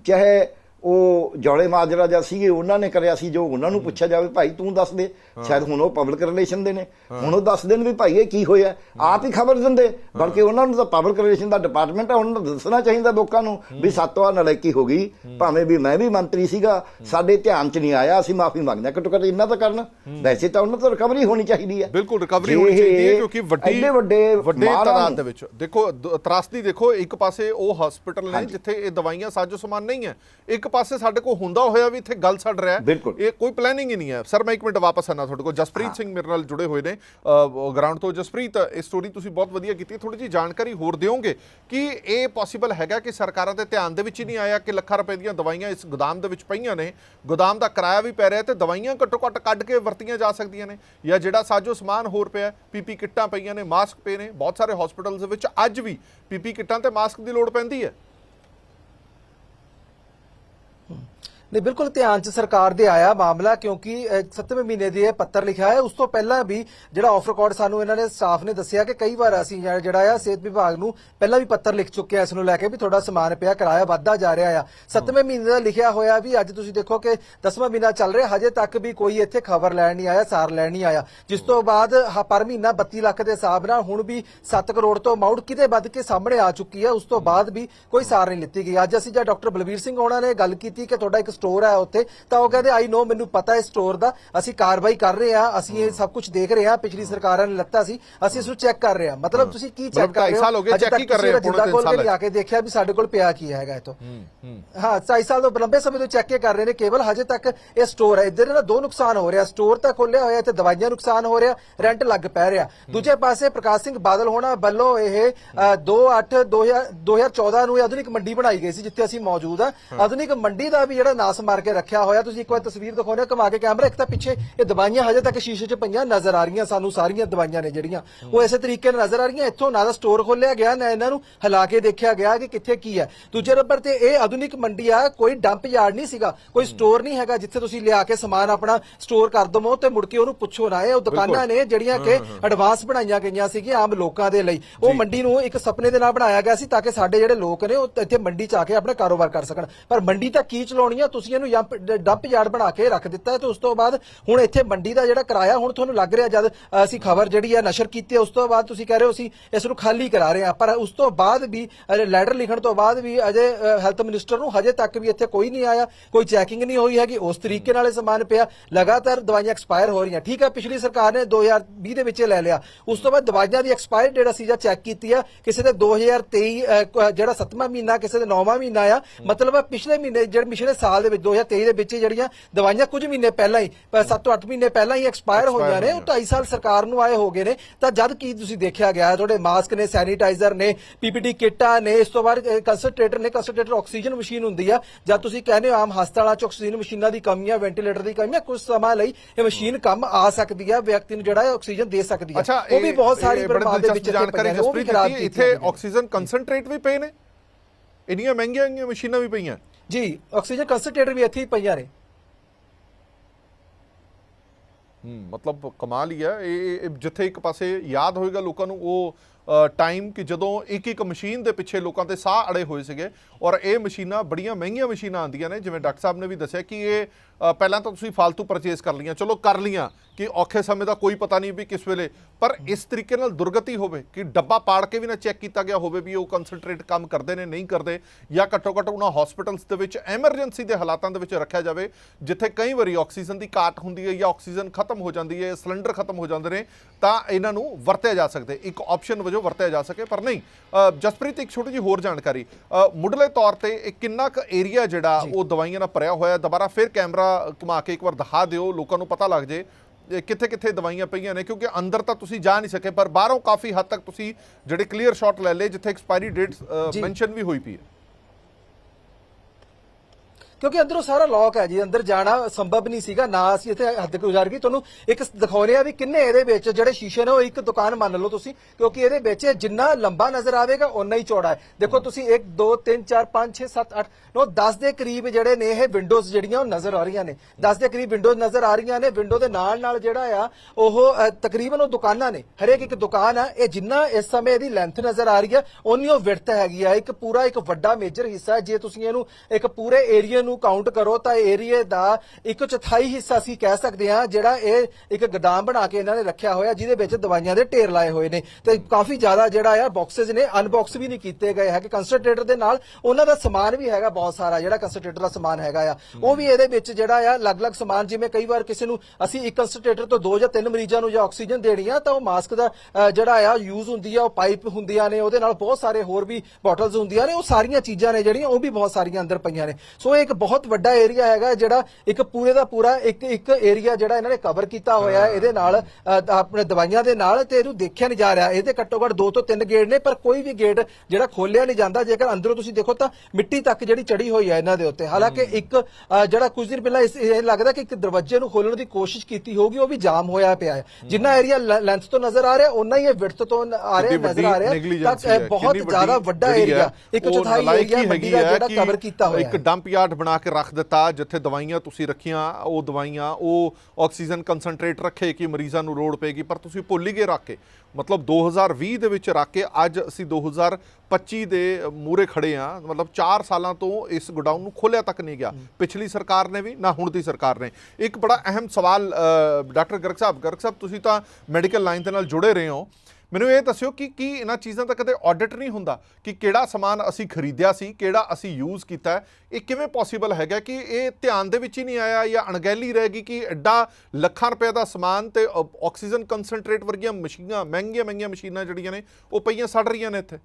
ਚਾਹੇ ਉਹ ਜੌਲੇ ਮਾਜਰਾ ਜਾਂ ਸੀਗੇ ਉਹਨਾਂ ਨੇ ਕਰਿਆ ਸੀ ਜੋ ਉਹਨਾਂ ਨੂੰ ਪੁੱਛਿਆ ਜਾਵੇ ਭਾਈ ਤੂੰ ਦੱਸ ਦੇ। ਸ਼ਾਇਦ ਹੁਣ ਉਹ ਪਬਲਿਕ ਰਿਲੇਸ਼ਨ ਦੇ ਨੇ। ਹੁਣ ਉਹ ਦੱਸ ਦੇਣ ਵੀ ਭਾਈ ਇਹ ਕੀ ਹੋਇਆ। ਆਪ ਹੀ ਖਬਰ ਦਿੰਦੇ। ਬਲਕਿ ਉਹਨਾਂ ਨੂੰ ਤਾਂ ਪਬਲਿਕ ਰਿਲੇਸ਼ਨ ਦਾ ਡਿਪਾਰਟਮੈਂਟ ਆ ਉਹਨਾਂ ਨੂੰ ਦੱਸਣਾ ਚਾਹੀਦਾ ਲੋਕਾਂ ਨੂੰ ਵੀ ਸਾਤੋਂ ਨਲਾਇਕੀ ਹੋ ਗਈ। ਭਾਵੇਂ ਵੀ ਮੈਂ ਵੀ ਮੰਤਰੀ ਸੀਗਾ ਸਾਡੇ ਧਿਆਨ 'ਚ ਨਹੀਂ ਆਇਆ ਅਸੀਂ ਮਾਫੀ ਮੰਗਦੇ ਹਾਂ। ਘੱਟੋ ਘੱਟ ਇੰਨਾ ਤਾਂ ਕਰਨ। ਵੈਸੇ ਤਾਂ ਉਹਨਾਂ ਤੋਂ ਰਿਕਵਰੀ ਹੋਣੀ ਚਾਹੀਦੀ ਹੈ। ਬਿਲਕੁਲ ਰਿਕਵਰੀ ਹੋਣੀ ਚਾਹੀਦੀ ਹੈ ਕਿਉਂਕਿ ਵੱਡੀ ਐਡੇ ਵੱਡੇ ਵੱਡੇ ਨੂੰ- ਦੇ ਵਿੱਚ। ਦੇਖੋ ਤਰਾਸਦੀ ਦੇਖੋ ਇੱਕ ਪਾਸੇ ਉਹ ਹਸਪੀਟਲ ਨੇ ਜਿੱਥੇ ਇਹ ਦਵਾਈਆਂ ਸਾਜੋ ਸਮਾਨ ਨਹੀਂ ਹੈ ਇੱਕ ਪਾਸੇ ਸਾਡੇ ਕੋਲ ਹੁੰਦਾ ਹੋਇਆ ਵੀ ਇੱਥੇ ਗੱਲ ਛੱਡ ਰਿਹਾ ਹੈ। ਇਹ ਕੋਈ ਪਲੈਨਿੰਗ ਹੀ ਨਹੀਂ ਹੈ। ਸਰ ਮੈਂ ਇੱਕ ਮਿੰਟ ਵਾਪਸ ਆਣਾ ਤੁਹਾਡੇ ਕੋਲ। ਜਸਪ੍ਰੀਤ ਸਿੰਘ ਮੇਰੇ ਨਾਲ ਜੁੜੇ ਹੋਏ ਨੇ। ਗਰਾਊਂਡ ਤੋਂ। ਜਸਪ੍ਰੀਤ ਇਹ ਸਟੋਰੀ ਤੁਸੀਂ ਬਹੁਤ ਵਧੀਆ ਕੀਤੀ। ਥੋੜੀ ਜੀ ਜਾਣਕਾਰੀ ਹੋਰ ਦਿਓਗੇ ਕਿ ਇਹ ਪੋਸੀਬਲ ਹੈਗਾ ਕਿ ਸਰਕਾਰਾਂ ਦੇ ਧਿਆਨ ਦੇ ਵਿੱਚ ਹੀ ਨਹੀਂ ਆਇਆ ਕਿ ਲੱਖਾਂ ਰੁਪਏ ਦੀਆਂ ਦਵਾਈਆਂ ਇਸ ਗੋਦਾਮ ਦੇ ਵਿੱਚ ਪਈਆਂ ਨੇ? ਗੋਦਾਮ ਦਾ ਕਿਰਾਇਆ ਵੀ ਪੈ ਰਿਹਾ ਤੇ ਦਵਾਈਆਂ ਘੱਟੋ ਘੱਟ ਕੱਢ ਕੇ ਵਰਤੀਆਂ ਜਾ ਸਕਦੀਆਂ ਨੇ? ਜਾਂ ਜਿਹੜਾ ਸਾਜੋ ਸਮਾਨ ਹੋਰ ਪਿਆ ਪੀਪੀ ਕਿੱਟਾਂ ਪਈਆਂ ਨੇ ਮਾਸਕ ਪਏ ਨੇ ਬਹੁਤ ਸਾਰੇ ਹਸਪੀਟਲਸ ਦੇ ਵਿੱਚ ਅੱਜ ਵੀ ਪੀਪੀ ਕਿੱਟਾਂ ਤੇ ਮਾਸਕ ਦੀ ਲੋੜ ਪੈਂਦੀ ਹੈ? ਨਹੀਂ, ਬਿਲਕੁਲ ਧਿਆਨ ਚ ਸਰਕਾਰ ਦੇ ਆਇਆ ਮਾਮਲਾ ਕਿਉਂਕਿ 7ਵੇਂ ਮਹੀਨੇ ਦੇ ਇਹ ਪੱਤਰ ਲਿਖਿਆ ਹੈ। ਉਸ ਤੋਂ ਪਹਿਲਾਂ ਵੀ ਜਿਹੜਾ ਆਫ ਰਿਕਾਰਡ ਸਾਨੂੰ ਇਹਨਾਂ ਨੇ ਸਟਾਫ ਨੇ ਦੱਸਿਆ ਕਿ ਕਈ ਵਾਰ ਅਸੀਂ ਜਿਹੜਾ- ਆ, ਸਿਹਤ ਵਿਭਾਗ ਨੂੰ ਪਹਿਲਾਂ ਵੀ ਪੱਤਰ ਲਿਖ ਚੁੱਕੇ ਆ, ਇਸ ਨੂੰ ਲੈ ਕੇ ਵੀ ਤੁਹਾਡਾ ਸਮਾਨ ਪਿਆ, ਕਿਰਾਇਆ ਵੱਧਦਾ ਜਾ ਰਿਹਾ ਆ। 7ਵੇਂ ਮਹੀਨੇ ਦਾ ਲਿਖਿਆ ਹੋਇਆ ਵੀ ਅੱਜ ਤੁਸੀਂ ਦੇਖੋ ਕਿ 10ਵਾਂ ਮਹੀਨਾ ਚੱਲ ਰਿਹਾ, ਹਜੇ ਤੱਕ ਵੀ ਕੋਈ ਇੱਥੇ ਖਬਰ ਲੈਣ ਨਹੀਂ ਆਇਆ, ਸਾਰ ਲੈਣ ਨਹੀਂ ਆਇਆ। ਜਿਸ ਤੋਂ ਬਾਅਦ ਪਰ ਮਹੀਨਾ 32 ਲੱਖ ਦੇ ਹਿਸਾਬ ਨਾਲ ਹੁਣ ਵੀ 7 ਕਰੋੜ ਤੋਂ ਅਮਾਉਂਟ ਕਿਤੇ ਵੱਧ ਕੇ ਸਾਹਮਣੇ ਆ ਚੁੱਕੀ ਹੈ ਉਸ ਤੋਂ ਬਾਅਦ ਵੀ ਕੋਈ ਸਾਰ ਨਹੀਂ ਲਿੱਤੀ ਗਈ। ਅੱਜ ਅਸੀਂ ਜਦ ਡਾਕਟਰ ਬਲਬੀਰ ਸਿੰਘ ਹੋਣਾ ਨੇ ਗੱਲ ਕੀਤੀ ਕਿ ਤੁਹਾਡਾ ਇੱਕ ਸਟੋਰ ਹੈ ਉੱਥੇ ਤਾਂ ਉਹ ਕਹਿੰਦੇ ਆਈ ਨੋ ਮੈਨੂੰ ਪਤਾ ਹੈ ਸਟੋਰ ਦਾ। ਅਸੀਂ ਕਾਰਵਾਈ ਕਰ ਰਹੇ ਹਾਂ ਅਸੀਂ ਇਹ ਸਭ ਕੁਝ ਦੇਖ ਰਹੇ ਹਾਂ। ਪਿਛਲੀ ਸਰਕਾਰਾਂ ਨੇ ਲੱਤਾ ਸੀ ਅਸੀਂ ਇਸ ਨੂੰ ਚੈੱਕ ਕਰ ਰਹੇ ਹਾਂ। ਮਤਲਬ ਤੁਸੀਂ ਕੀ ਚੈੱਕ ਕਰ ਰਹੇ ਹੋ? ਸਾਲ ਹੋ ਗਏ, ਤੱਕ ਹੀ ਕਰ ਰਹੇ ਤੁਸੀਂ ਹੋ, ਜਿੱਦਾਂ ਪੌਣੇ ਕੋਲ ਕੇ ਲਿਆ ਕੇ ਦੇਖਿਆ ਵੀ ਸਾਡੇ ਕੋਲ ਪਿਆ ਕੀ ਹੈਗਾ ਇਹ ਤੋਂ। ਹਾਂ 2 ਸਾਲ ਤੋਂ ਲੰਬੇ ਸਮੇਂ ਤੋਂ ਚੈੱਕ ਕਰ ਰਹੇ ਨੇ ਕੇਵਲ ਹਜੇ ਤੱਕ ਇਹ ਸਟੋਰ ਹੈ। ਇੱਧਰ ਨਾ ਦੋ ਨੁਕਸਾਨ ਹੋ ਰਿਹਾ। ਸਟੋਰ ਤਾਂ ਖੋਲਿਆ ਹੋਇਆ ਤੇ ਦਵਾਈਆਂ ਨੁਕਸਾਨ ਹੋ ਰਿਹਾ ਰੈਂਟ ਲੱਗ ਪੈ ਰਿਹਾ। ਦੂਜੇ ਪਾਸੇ ਪ੍ਰਕਾਸ਼ ਸਿੰਘ ਬਾਦਲ ਹੋਣਾ ਵੱਲੋਂ ਇਹ 28 2014 ਨੂੰ ਇਹ ਆਧੁਨਿਕ ਮੰਡੀ ਬਣਾਈ ਗਈ ਸੀ ਜਿੱਥੇ ਅਸੀਂ ਮੌਜੂਦ ਆ ਆਧੁਨਿਕ ਮੰਡੀ ਦਾ ਵੀ ਜਿਹੜਾ ਨਾਸ ਮਾਰ ਕੇ ਰੱਖਿਆ ਹੋਇਆ। ਤੁਸੀਂ ਇੱਕ ਵਾਰ ਤਸਵੀਰ ਦਿਖਾਉਣੇ ਕਮਾ ਕੇ ਕੈਮਰਾ ਇੱਕ ਤਾਂ ਪਿੱਛੇ ਇਹ ਦਵਾਈਆਂ ਹਜੇ ਤੱਕ ਸ਼ੀਸ਼ੇ 'ਚ ਪਈਆਂ ਨਜ਼ਰ ਆ ਰਹੀਆਂ ਸਾਨੂੰ ਸਾਰੀਆਂ ਦਵਾਈਆਂ ਨੇ ਜਿਹੜੀਆਂ। ਉਹ ਇਸੇ ਤਰੀਕੇ ਨਾਲ ਨਜ਼ਰ ਆ ਰਹੀਆਂ ਇੱਥੋਂ ਨਾ ਦਾ ਸਟੋਰ ਖੋਲਿਆ ਗਿਆ ਨਾ ਇਹਨਾਂ ਨੂੰ ਹਿਲਾ ਕੇ ਦੇਖਿਆ ਗਿਆ ਕਿ ਕਿੱਥੇ ਕੀ ਹੈ। ਦੂਜੇ ਨੰਬਰ ਤੇ ਇਹ ਆਧੁਨਿਕ ਮੰਡੀ ਆ ਕੋਈ ਡੰਪ ਯਾਰਡ ਨਹੀਂ ਸੀਗਾ ਕੋਈ ਸਟੋਰ ਨਹੀਂ ਹੈਗਾ ਜਿੱਥੇ ਤੁਸੀਂ ਲਿਆ ਕੇ ਸਮਾਨ ਆਪਣਾ ਸਟੋਰ ਕਰ ਦਮੋ ਤੇ ਮੁੜ ਕੇ ਉਹਨੂੰ ਪੁੱਛੋ ਨਾ। ਇਹ ਉਹ ਦੁਕਾਨਾਂ ਨੇ ਜਿਹੜੀਆਂ ਕਿ ਐਡਵਾਂਸ ਬਣਾਈਆਂ ਗਈਆਂ ਸੀਗੀਆਂ ਆਮ ਲੋਕਾਂ ਦੇ ਲਈ। ਉਹ ਮੰਡੀ ਨੂੰ ਇੱਕ ਸੁਪਨੇ ਦੇ ਨਾਲ ਬਣਾਇਆ ਗਿਆ ਸੀ ਤਾਂ ਕਿ ਸਾਡੇ ਜਿਹੜੇ ਲੋਕ ਨੇ ਉਹ ਇੱਥੇ ਮੰਡੀ ਚ ਆ ਕੇ ਆਪਣਾ ਕਾਰੋਬਾਰ ਕਰ ਸਕਣ। ਪਰ ਮੰਡੀ ਤਾਂ ਕੀ ਚਲਾਉਣੀ ਆ? ਤੁਸੀਂ ਇਹਨੂੰ ਡੰਪ ਯਾਰਡ ਬਣਾ ਕੇ ਰੱਖ ਦਿੱਤਾ ਤੇ ਉਸ ਤੋਂ ਬਾਅਦ ਹੁਣ ਇੱਥੇ ਮੰਡੀ ਦਾ ਜਿਹੜਾ ਕਿਰਾਇਆ ਹੁਣ ਤੁਹਾਨੂੰ ਲੱਗ ਰਿਹਾ ਜਦ ਅਸੀਂ ਖਬਰ ਜਿਹੜੀ ਆ ਨਸ਼ਰ ਕੀਤੀ ਉਸ ਤੋਂ ਬਾਅਦ ਤੁਸੀਂ ਕਹਿ ਰਹੇ ਹੋ ਅਸੀਂ ਇਸ ਨੂੰ ਖਾਲੀ ਕਰਾ ਰਹੇ ਹਾਂ। ਪਰ ਉਸ ਤੋਂ ਬਾਅਦ ਵੀ ਲੈਟਰ ਲਿਖਣ ਤੋਂ ਬਾਅਦ ਵੀ ਅਜੇ ਹੈਲਥ ਮਿਨਿਸਟਰ ਨੂੰ ਹਜੇ ਤੱਕ ਵੀ ਇੱਥੇ ਕੋਈ ਨਹੀਂ ਆਇਆ ਕੋਈ ਚੈਕਿੰਗ ਨਹੀਂ ਹੋਈ ਹੈਗੀ। ਉਸ ਤਰੀਕੇ ਨਾਲ ਇਹ ਸਮਾਨ ਪਿਆ। ਲਗਾਤਾਰ ਦਵਾਈਆਂ ਐਕਸਪਾਇਰ ਹੋ ਰਹੀਆਂ। ਠੀਕ ਹੈ ਪਿਛਲੀ ਸਰਕਾਰ ਨੇ 2020 ਦੇ ਵਿੱਚ ਇਹ ਲੈ ਲਿਆ। ਉਸ ਤੋਂ ਬਾਅਦ ਦਵਾਈਆਂ ਦੀ ਐਕਸਪਾਇਰ ਡੇਟ ਅਸੀਂ ਜਾਂ ਚੈੱਕ ਕੀਤੀ ਆ ਕਿਸੇ ਦੇ 2023 ਅਹ, ਕ- ਜਿਹੜਾ 7ਵਾਂ ਮਹੀਨਾ ਕਿਸੇ ਦੇ 9ਵਾਂ ਮਹੀਨਾ ਆ ਮਤਲਬ ਪਿਛਲੇ ਮਹੀਨੇ ਜਿਹੜੇ ਪਿਛਲੇ ਸਾਲ ਦੇ ਵਿੱਚ 2023 ਦੇ ਵਿੱਚ ਹੀ ਜਿਹੜੀਆਂ ਦਵਾਈਆਂ ਕੁਝ ਮਹੀਨੇ ਪਹਿਲਾਂ ਹੀ 7 ਤੋਂ 8 ਮਹੀਨੇ ਪਹਿਲਾਂ ਹੀ ਐਕਸਪਾਇਰ ਹੋਈਆਂ ਨੇ ਉਹ 2.5 ਸਾਲ ਸਰਕਾਰ ਨੂੰ ਆਏ ਹੋ ਗਏ ਨੇ। ਤਾਂ ਜਦ ਕੀ ਤੁਸੀਂ ਦੇਖਿਆ ਗਿਆ ਤੁਹਾਡੇ ਮਾਸਕ ਨੇ ਸੈਨੀਟਾਈਜ਼ਰ ਨੇ ਪੀਪੀਟੀ ਕਿੱਟਾਂ ਨੇ ਇਸ ਤੋਂ ਬਾਅਦ ਕੰਸਨਟ੍ਰੇਟਰ ਨੇ ਕੰਸਨਟ੍ਰੇਟਰ ਆਕਸੀਜਨ ਮਸ਼ੀਨ ਹੁੰਦੀ ਆ। ਜਦ ਤੁਸੀਂ ਕਹਿੰਦੇ ਹੋ ਆਮ ਹਸਪਤਾਲਾਂ 'ਚ ਆਕਸੀਜਨ ਮਸ਼ੀਨਾਂ ਦੀ ਕਮੀ ਆ ਵੈਂਟੀਲੇਟਰ ਦੀ ਕਮੀ ਆ ਕੁਝ ਸਮਾਂ ਲਈ ਇਹ ਮਸ਼ੀਨ ਕੰਮ ਆ ਸਕਦੀ ਆ ਵਿਅਕਤੀ ਨੂੰ ਜਿਹੜਾ ਹੈ ਆਕਸੀਜਨ ਦੇ ਸਕਦੀ ਆ। ਉਹ ਵੀ ਬਹੁਤ ਸਾਰੀ ਬਰਬਾਦ ਦੇ ਵਿੱਚ ਜਾਣਕਾਰੀ ਜਸਪ੍ਰੀਤ ਇੱਥੇ। ਆਕਸੀਜਨ ਕਨਸੈਂਟਰੇਟ ਵੀ ਪਏ ਨੇ। ਇੰਨੀਆਂ ਮਹਿੰਗੀਆਂ ਮਸ਼ੀਨਾਂ ਵੀ ਪਈਆਂ। ਜੀ, ਆਕਸੀਜਨ ਕੰਸਨਟ੍ਰੇਟਰ ਵੀ ਇੱਥੇ ਹੀ ਪਈਆਂ ਨੇ। ਹੂੰ, ਮਤਲਬ ਕਮਾਲ ਹੀ ਹੈ ਇਹ ਜਿੱਥੇ ਇੱਕ ਪਾਸੇ ਯਾਦ ਹੋਏਗਾ ਲੋਕਾਂ ਨੂੰ, ਉਹ ਟਾਈਮ ਕਿ ਜਦੋਂ ਇੱਕ ਇੱਕ ਮਸ਼ੀਨ ਦੇ ਪਿੱਛੇ ਲੋਕਾਂ ਦੇ ਸਾਹ ਅੜੇ ਹੋਏ ਸੀਗੇ ਔਰ ਇਹ ਮਸ਼ੀਨਾਂ ਬੜੀਆਂ ਮਹਿੰਗੀਆਂ ਮਸ਼ੀਨਾਂ ਆਉਂਦੀਆਂ ਨੇ, ਜਿਵੇਂ ਡਾਕਟਰ ਸਾਹਿਬ ਨੇ ਵੀ ਦੱਸਿਆ ਕਿ ਇਹ ਪਹਿਲਾਂ ਤਾਂ ਤੁਸੀਂ ਫालतू ਪਰਚੇਸ ਕਰ ਲਈਆਂ, ਚਲੋ ਕਰ ਲਈਆਂ ਕਿ ਔਖੇ ਸਮੇਂ ਦਾ ਕੋਈ ਪਤਾ ਨਹੀਂ ਵੀ ਕਿਸ ਵੇਲੇ, ਪਰ ਇਸ ਤਰੀਕੇ ਨਾਲ ਦੁਰਗਤੀ ਹੋਵੇ ਕਿ ਡੱਬਾ ਪਾੜ ਕੇ ਵੀ ਨਾ ਚੈੱਕ ਕੀਤਾ ਗਿਆ ਹੋਵੇ ਵੀ ਉਹ ਕਨਸੈਂਟਰੇਟ ਕੰਮ ਕਰਦੇ ਨੇ, ਨਹੀਂ ਕਰਦੇ ਜਾਂ ਘੱਟੋ ਘੱਟ ਉਹਨਾਂ ਹਸਪੀਟਲਸ ਦੇ ਵਿੱਚ ਐਮਰਜੈਂਸੀ ਦੇ ਹਾਲਾਤਾਂ ਦੇ ਵਿੱਚ ਰੱਖਿਆ ਜਾਵੇ, ਜਿੱਥੇ ਕਈ ਵਾਰੀ ਆਕਸੀਜਨ ਦੀ ਘਾਟ ਹੁੰਦੀ ਹੈ ਜਾਂ ਆਕਸੀਜਨ ਖਤਮ ਹੋ ਜਾਂਦੀ ਹੈ ਸਿਲੰਡਰ ਖਤਮ ਹੋ ਜਾਂਦੇ ਨੇ ਤਾਂ ਇਹਨਾਂ ਨੂੰ ਵਰਤਿਆ ਜਾ ਸਕਦੇ। ਇੱਕ ਆਪਸ਼ਨ ਵਜੋਂ ਵਰਤਿਆ ਜਾ ਸਕੇ ਪਰ ਨਹੀਂ। ਜਸਪ੍ਰੀਤ ਇੱਕ ਛੋਟੀ ਜਿਹੀ ਹੋਰ ਜਾਣਕਾਰੀ। ਮੁੱਢਲੇ ਤੌਰ ਤੇ ਇਹ ਕਿੰਨਾ ਕੁ ਏਰੀਆ ਜਿਹੜਾ ਉਹ ਦਵਾਈਆਂ ਨਾਲ ਭਰਿਆ ਹੋਇਆ? ਦੁਬਾਰਾ ਫਿਰ ਕੈਮਰਾ ਘੁਮਾ ਕੇ ਇੱਕ ਵਾਰ ਦਿਖਾ ਦਿਓ ਲੋਕਾਂ ਨੂੰ ਪਤਾ ਲੱਗ ਜੇ। ਕਿੱਥੇ ਕਿੱਥੇ ਦਵਾਈਆਂ ਪਈਆਂ ਨੇ ਕਿਉਂਕਿ ਅੰਦਰ ਤਾਂ ਤੁਸੀਂ ਜਾ ਨਹੀਂ ਸਕੇ ਪਰ ਬਾਹਰੋਂ ਕਾਫੀ ਹੱਦ ਤੱਕ ਤੁਸੀਂ ਜਿਹੜੇ ਕਲੀਅਰ ਸ਼ਾਟ ਲੈ ਲਏ ਜਿੱਥੇ ਐਕਸਪਾਇਰੀ ਡੇਟ ਜੀ। ਮੈਂਸ਼ਨ ਵੀ ਹੋਈ ਪਈ ਹੈ। ਕਿਉਂਕਿ ਅੰਦਰੋਂ ਸਾਰਾ ਲੌਕ ਹੈ ਜੀ, ਅੰਦਰ ਜਾਣਾ ਸੰਭਵ ਨਹੀਂ ਸੀਗਾ, ਨਾ ਅਸੀਂ ਇੱਥੇ ਹੱਦ ਗੁਜ਼ਾਰ ਗਈ ਤੁਹਾਨੂੰ ਇੱਕ ਦਿਖਾਉਣੇ ਆ ਵੀ ਕਿੰਨੇ ਇਹਦੇ ਵਿੱਚ ਜਿਹੜੇ ਸ਼ੀਸ਼ੇ ਨੇ, ਉਹ ਇੱਕ ਦੁਕਾਨ ਮੰਨ ਲਓ ਤੁਸੀਂ, ਕਿਉਂਕਿ ਇਹਦੇ ਵਿੱਚ ਜਿੰਨਾ ਲੰਬਾ ਨਜ਼ਰ ਆਵੇਗਾ, ਓਨਾ ਹੀ ਚੌੜਾ ਹੈ। ਦੇਖੋ ਤੁਸੀਂ 1 2 3 4 5 6 7 8 9 10 ਦੇ ਕਰੀਬ ਜਿਹੜੇ ਨੇ ਇਹ ਵਿੰਡੋਜ਼ ਜਿਹੜੀਆਂ, ਉਹ ਨਜ਼ਰ ਆ ਰਹੀਆਂ ਨੇ। 10 ਦੇ ਕਰੀਬ ਵਿੰਡੋਜ਼ ਨਜ਼ਰ ਆ ਰਹੀਆਂ ਨੇ ਵਿੰਡੋ ਦੇ ਨਾਲ ਨਾਲ ਜਿਹੜਾ ਆ, ਉਹ ਤਕਰੀਬਨ ਉਹ ਦੁਕਾਨਾਂ ਨੇ। ਹਰੇਕ ਇੱਕ ਦੁਕਾਨ ਆ, ਇਹ ਜਿੰਨਾ ਇਸ ਸਮੇਂ ਇਹਦੀ ਲੈਂਥ ਨਜ਼ਰ ਆ ਰਹੀ ਹੈ ਓਨੀ ਉਹ ਵਿੜਤ ਹੈਗੀ ਆ। ਇੱਕ ਪੂਰਾ ਇੱਕ ਵੱਡਾ ਮੇਜਰ ਹਿੱਸਾ ਜੇ ਤੁਸੀਂ ਇਹਨੂੰ ਇੱਕ ਪੂਰੇ ਏਰੀਆ ਨੂੰ ਕਾਊਂਟ ਕਰੋ ਤਾਂ ਏਰੀਏ ਦਾ ਇੱਕ ਚੌਥਾਈ ਹਿੱਸਾ ਅਸੀਂ ਕਹਿ ਸਕਦੇ ਹਾਂ ਜਿਹੜਾ ਇਹ ਇੱਕ ਗਦਾਮ ਬਣਾ ਕੇ ਇਹਨਾਂ ਨੇ ਰੱਖਿਆ ਹੋਇਆ ਜਿਹਦੇ ਵਿੱਚ ਦਵਾਈਆਂ ਦੇ ਢੇਰ ਲਾਏ ਹੋਏ ਨੇ। ਤੇ ਕਾਫੀ ਜ਼ਿਆਦਾ ਜਿਹੜਾ ਆ ਬਾਕਸਸ ਨੇ ਅਨਬਾਕਸ ਵੀ ਨਹੀਂ ਕੀਤੇ ਗਏ ਹੈਗੇ। ਕੰਸਨਟ੍ਰੇਟਰ ਦੇ ਨਾਲ ਉਹਨਾਂ ਦਾ ਸਮਾਨ ਵੀ ਹੈਗਾ ਬਹੁਤ ਸਾਰਾ ਜਿਹੜਾ ਕੰਸਨਟ੍ਰੇਟਰ ਦਾ ਸਮਾਨ ਹੈਗਾ ਆ। ਉਹ ਵੀ ਇਹਦੇ ਵਿੱਚ ਜਿਹੜਾ ਆ ਅਲੱਗ-ਅਲੱਗ ਸਮਾਨ ਜਿਵੇਂ ਕਈ ਵਾਰ ਕਿਸੇ ਨੂੰ ਅਸੀਂ ਇੱਕ ਕੰਸਨਟ੍ਰੇਟਰ ਤੋਂ ਦੋ ਜਾਂ ਤਿੰਨ ਮਰੀਜ਼ਾਂ ਨੂੰ ਜਾਂ ਆਕਸੀਜਨ ਦੇਣੀ ਆ ਤਾਂ ਉਹ ਮਾਸਕ ਦਾ ਜਿਹੜਾ ਆ ਯੂਜ਼ ਹੁੰਦੀ ਆ ਉਹ ਪਾਈਪ ਹੁੰਦੀਆਂ ਨੇ ਉਹਦੇ ਨਾਲ ਬਹੁਤ ਸਾਰੇ ਹੋਰ ਵੀ ਬੋਟਲਸ ਹੁੰਦੀਆਂ ਨੇ ਉਹ ਸਾਰੀਆਂ ਚੀਜ਼ਾਂ ਨੇ ਜਿਹੜੀਆਂ ਉਹ ਵੀ ਬਹੁਤ ਸਾਰੀਆਂ ਅੰਦਰ ਪਈਆਂ ਨੇ। ਸੋ ਇੱਕ ਬਹੁਤ ਵੱਡਾ ਏਰੀਆ ਹੈਗਾ ਜਿਹੜਾ ਇੱਕ ਪੂਰੇ ਦਾ ਪੂਰਾ ਇੱਕ ਇੱਕ ਏਰੀਆ ਜਿਹੜਾ ਇਹਨਾਂ ਨੇ ਕਵਰ ਕੀਤਾ ਹੋਇਆ ਹੈ। ਇਹਦੇ ਨਾਲ ਆਪਣੇ ਦਵਾਈਆਂ ਦੇ ਨਾਲ ਤੇ ਇਹਨੂੰ ਦੇਖਿਆ ਨਹੀਂ ਜਾ ਰਿਹਾ। ਇਹਦੇ ਘੱਟੋ ਘੱਟ ਦੋ ਤੋਂ ਤਿੰਨ ਗੇਟ ਨੇ ਪਰ ਕੋਈ ਵੀ ਗੇਟ ਜਿਹੜਾ ਖੋਲਿਆ ਨਹੀਂ ਜਾਂਦਾ। ਜੇਕਰ ਅੰਦਰੋਂ ਤੁਸੀਂ ਦੇਖੋ ਤਾਂ ਮਿੱਟੀ ਤੱਕ ਜਿਹੜੀ ਚੜੀ ਹੋਈ ਹੈ ਇਹਨਾਂ ਦੇ ਉੱਤੇ। ਹਾਲਾਂਕਿ ਇੱਕ ਜਿਹੜਾ ਕੁਝ ਦਿਨ ਪਹਿਲਾਂ ਇਹ ਲੱਗਦਾ ਕਿ ਇੱਕ ਦਰਵਾਜ਼ੇ ਨੂੰ ਖੋਲਣ ਦੀ ਕੋਸ਼ਿਸ਼ ਕੀਤੀ ਹੋਊਗੀ ਉਹ ਵੀ ਜਾਮ ਹੋਇਆ ਪਿਆ ਹੈ। ਜਿੰਨਾ ਏਰੀਆ ਲੈਂਥ ਤੋਂ ਨਜ਼ਰ ਆ ਰਿਹਾ ਉਨਾ ਹੀ ਇਹ ਵਿਡਥ ਤੋਂ ਆ ਰਿਹਾ ਨਜ਼ਰ ਆ ਰਿਹਾ। ਤਾਂ ਬਹੁਤ ਜ਼ਿਆਦਾ ਵੱਡੀ ਏਰੀਆ ਇੱਕ ਚੌਥਾਈ ਏਰੀਆ ਮੰਡੀ ਦਾ ਜਿਹੜਾ ਕਵਰ ਕੀਤਾ ਹੋਇਆ ਇੱਕ ਹੈ। ਡੰਪ ਯਾਰਡ ਬਣਾ ਕੇ ਰੱਖ ਦਿੱਤਾ ਜਿੱਥੇ ਦਵਾਈਆਂ ਤੁਸੀਂ ਰੱਖੀਆਂ ਉਹ ਦਵਾਈਆਂ ਉਹ ਆਕਸੀਜਨ ਕੰਸਨਟ੍ਰੇਟ ਰੱਖੇ ਕਿ ਮਰੀਜ਼ਾਂ ਨੂੰ ਲੋੜ ਪੈਗੀ ਪਰ ਤੁਸੀਂ ਭੁੱਲ ਹੀ ਗਏ ਰੱਖ ਕੇ। ਮਤਲਬ 2020 ਦੇ ਵਿੱਚ ਰੱਖ ਕੇ ਅੱਜ ਅਸੀਂ 2025 ਦੇ ਮੂਰੇ ਖੜੇ ਆ ਮਤਲਬ 4 ਸਾਲਾਂ ਤੋਂ ਇਸ ਗੋਡਾਊਨ ਨੂੰ ਖੋਲਿਆ ਤੱਕ ਨਹੀਂ ਗਿਆ। ਪਿਛਲੀ ਸਰਕਾਰ ਨੇ ਵੀ ਨਾ ਹੁਣ ਦੀ ਸਰਕਾਰ ਨੇ। ਇੱਕ ਬੜਾ ਅਹਿਮ ਸਵਾਲ ਡਾਕਟਰ ਗਰਗ ਸਾਹਿਬ ਗਰਗ ਸਾਹਿਬ ਤੁਸੀਂ ਤਾਂ ਮੈਡੀਕਲ ਲਾਈਨ ਦੇ ਨਾਲ ਜੁੜੇ ਰਹੇ ਹੋ। ਮੈਨੂੰ ਇਹ ਦੱਸਿਓ ਕਿ ਕੀ ਇਹਨਾਂ ਚੀਜ਼ਾਂ ਦਾ ਕਦੇ ਆਡਿਟ ਨਹੀਂ ਹੁੰਦਾ ਕਿ ਕਿਹੜਾ ਸਮਾਨ ਅਸੀਂ ਖਰੀਦਿਆ ਸੀ, ਕਿਹੜਾ ਅਸੀਂ ਯੂਜ਼ ਕੀਤਾ ਹੈ? ਇਹ ਕਿਵੇਂ ਪੋਸੀਬਲ ਹੈਗਾ ਕਿ ਇਹ ਧਿਆਨ ਦੇ ਵਿੱਚ ਹੀ ਨਹੀਂ ਆਇਆ ਜਾਂ ਅਣਗਹਿਲੀ ਰਹਿ ਗਈ ਕਿ ਐਡਾ ਲੱਖਾਂ ਰੁਪਏ ਦਾ ਸਮਾਨ ਤੇ ਆਕਸੀਜਨ ਕੰਸਨਟ੍ਰੇਟ ਵਰਗੀਆਂ ਮਸ਼ੀਨਾਂ ਮਹਿੰਗੀਆਂ ਮਹਿੰਗੀਆਂ ਮਸ਼ੀਨਾਂ ਜਿਹੜੀਆਂ ਨੇ, ਉਹ ਪਈਆਂ ਸੜ ਰਹੀਆਂ ਨੇ ਇੱਥੇ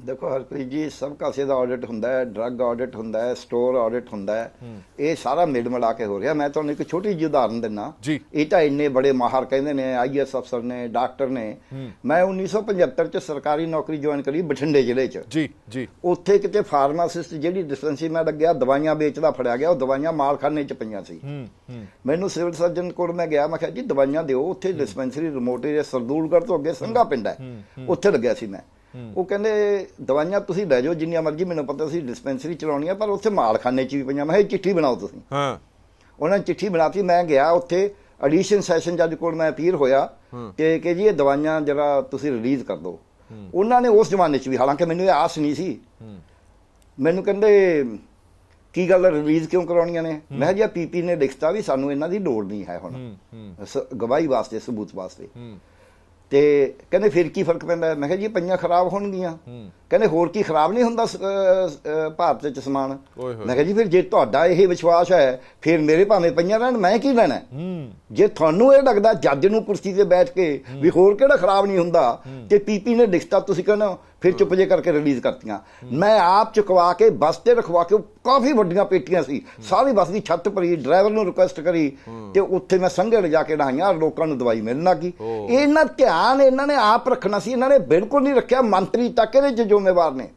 ਦੇਖੋ ਹਰਪ੍ਰੀਤ ਜੀ ਸਭ ਕਾਸੇ ਦਾ ਆਡਿਟ ਹੁੰਦਾ ਹੈ ਡਰੱਗ ਆਡਿਟ ਹੁੰਦਾ ਹੈ ਸਟੋਰ ਆਡਿਟ ਹੁੰਦਾ ਹੈ। ਇਹ ਸਾਰਾ ਮਿਲ ਮਿਲਾ ਕੇ ਹੋ ਰਿਹਾ। ਮੈਂ ਤੁਹਾਨੂੰ ਇੱਕ ਛੋਟੀ ਜਿਹੀ ਉਦਾਹਰਨ ਦਿੰਨਾ। ਇਹ ਤਾਂ ਇੰਨੇ ਬੜੇ ਮਾਹਰ ਕਹਿੰਦੇ ਨੇ ਆਈਐਸ ਅਫਸਰ ਨੇ ਡਾਕਟਰ ਨੇ। ਮੈਂ 1975 ਚ ਸਰਕਾਰੀ ਨੌਕਰੀ ਜੁਆਇਨ ਕਰੀ ਬਠਿੰਡੇ ਜ਼ਿਲ੍ਹੇ ਚ। ਜੀ ਜੀ। ਉੱਥੇ ਕਿਤੇ ਫਾਰਮਾਸਿਸਟ ਜਿਹੜੀ ਡਿਸਪੈਂਸਰੀ ਮੈਂ ਲੱਗਿਆ ਦਵਾਈਆਂ ਵੇਚਦਾ ਫੜਿਆ ਗਿਆ ਉਹ ਦਵਾਈਆਂ ਮਾਲਖਾਨੇ ਚ ਪਈਆਂ ਸੀ। ਮੈਨੂੰ ਸਿਵਲ ਸਰਜਨ ਕੋਲ ਮੈਂ ਗਿਆ ਮੈਂ ਕਿਹਾ ਜੀ ਦਵਾਈਆਂ ਦਿਓ। ਉੱਥੇ ਡਿਸਪੈਂਸਰੀ ਰਿਮੋਟ ਏਰੀਆ ਸਰਦੂਲਗੜ੍ਹ ਤੋਂ ਅੱਗੇ ਸੰਘਾ ਪਿੰਡ ਹੈ। ਉੱਥੇ ਲੱਗਿਆ ਸੀ ਮੈਂ। ਉਹ ਕਹਿੰਦੇ ਦਵਾਈਆਂ ਤੁਸੀਂ ਲੈ ਜਾਓ ਜਿੰਨੀਆਂ ਮਰਜ਼ੀ ਮੈਨੂੰ ਪਤਾ ਸੀ ਡਿਸਪੈਂਸਰੀ ਚਲਾਉਣੀ ਆ ਪਰ ਉੱਥੇ ਮਾਲਖਾਨੇ ਚ ਵੀ ਪਈਆਂ। ਮੈਂ ਇਹ ਚਿੱਠੀ ਬਣਾਓ ਤੁਸੀਂ। ਹਾਂ। ਉਹਨਾਂ ਨੇ ਚਿੱਠੀ ਬਣਾਤੀ ਮੈਂ ਗਿਆ ਉੱਥੇ ਐਡੀਸ਼ਨ ਸੈਸ਼ਨ ਜੱਜ ਕੋਲ ਮੈਂ ਅਪੀਲ ਹੋਇਆ ਕਿ ਕਿ ਜੀ ਇਹ ਦਵਾਈਆਂ ਜਰਾ ਤੁਸੀਂ ਰਿਲੀਜ਼ ਕਰ ਦਿਓ। ਉਹਨਾਂ ਨੇ ਉਸ ਜ਼ਮਾਨੇ 'ਚ ਵੀ ਹਾਲਾਂਕਿ ਮੈਨੂੰ ਇਹ ਆਸ ਨਹੀਂ ਸੀ। ਮੈਨੂੰ ਕਹਿੰਦੇ ਕੀ ਗੱਲ ਰਿਲੀਜ਼ ਕਿਉਂ ਕਰਾਉਣੀਆਂ ਨੇ? ਮੈਂ ਜੀ ਪੀਪੀ ਨੇ ਲਿਖਤਾ ਵੀ ਸਾਨੂੰ ਇਹਨਾਂ ਦੀ ਲੋੜ ਨਹੀਂ ਹੈ ਹੁਣ। ਗਵਾਹੀ ਵਾਸਤੇ ਸਬੂਤ ਵਾਸਤੇ। ਤੇ ਕਹਿੰਦੇ ਫਿਰ ਕੀ ਫ਼ਰਕ ਪੈਂਦਾ? ਮੈਂ ਕਿਹਾ ਜੀ ਪਈਆਂ ਖਰਾਬ ਹੋਣਗੀਆਂ। ਕਹਿੰਦੇ ਹੋਰ ਕੀ ਖਰਾਬ ਨਹੀਂ ਹੁੰਦਾ ਭਾਰਤ ਚ ਸਮਾਨ। ਮੈਂ ਕਿਹਾ ਜੀ ਫਿਰ ਜੇ ਤੁਹਾਡਾ ਇਹ ਵਿਸ਼ਵਾਸ ਹੈ ਫਿਰ ਮੇਰੇ ਭਾਵੇਂ ਪਈਆਂ ਰਹਿਣ ਮੈਂ ਕੀ ਲੈਣਾ? ਜੇ ਤੁਹਾਨੂੰ ਇਹ ਲੱਗਦਾ ਜੱਜ ਨੂੰ ਕੁਰਸੀ ਤੇ ਬੈਠ ਕੇ ਵੀ ਹੋਰ ਕਿਹੜਾ ਖਰਾਬ ਨਹੀਂ ਹੁੰਦਾ ਤੇ ਪੀਪੀ ਨੇ ਲਿਖਤਾ ਤੁਸੀਂ ਕਹਿੰਦੇ ਫਿਰ ਚੁੱਪ ਜੇ ਕਰਕੇ ਰਿਲੀਜ਼ ਕਰਤੀਆਂ। ਮੈਂ ਆਪ ਚੁਕਵਾ ਕੇ ਬੱਸ ਤੇ ਰਖਵਾ ਕੇ ਕਾਫੀ ਵੱਡੀਆਂ ਪੇਟੀਆਂ ਸੀ। ਸਾਰੀ ਬੱਸ ਦੀ ਛੱਤ ਭਰੀ ਡਰਾਈਵਰ ਨੂੰ ਰਿਕੁਐਸਟ ਕਰੀ ਤੇ ਉੱਥੇ ਮੈਂ ਸੰਘੇ ਲਿਜਾ ਕੇ ਢਾਈਆਂ ਲੋਕਾਂ ਨੂੰ ਦਵਾਈ ਮਿਲਣ ਲੱਗੀ। ਇਹਨਾਂ ਧਿਆਨ ਇਹਨਾਂ ਨੇ ਆਪ ਰੱਖਣਾ ਸੀ। ਇਹਨਾਂ ਨੇ ਬਿਲਕੁਲ ਨਹੀਂ ਰੱਖਿਆ। ਮੰਤਰੀ ਤੱਕ ਇਹਦੇ ਚ ਜ਼ਿੰਮੇਵਾਰ ਨੇ।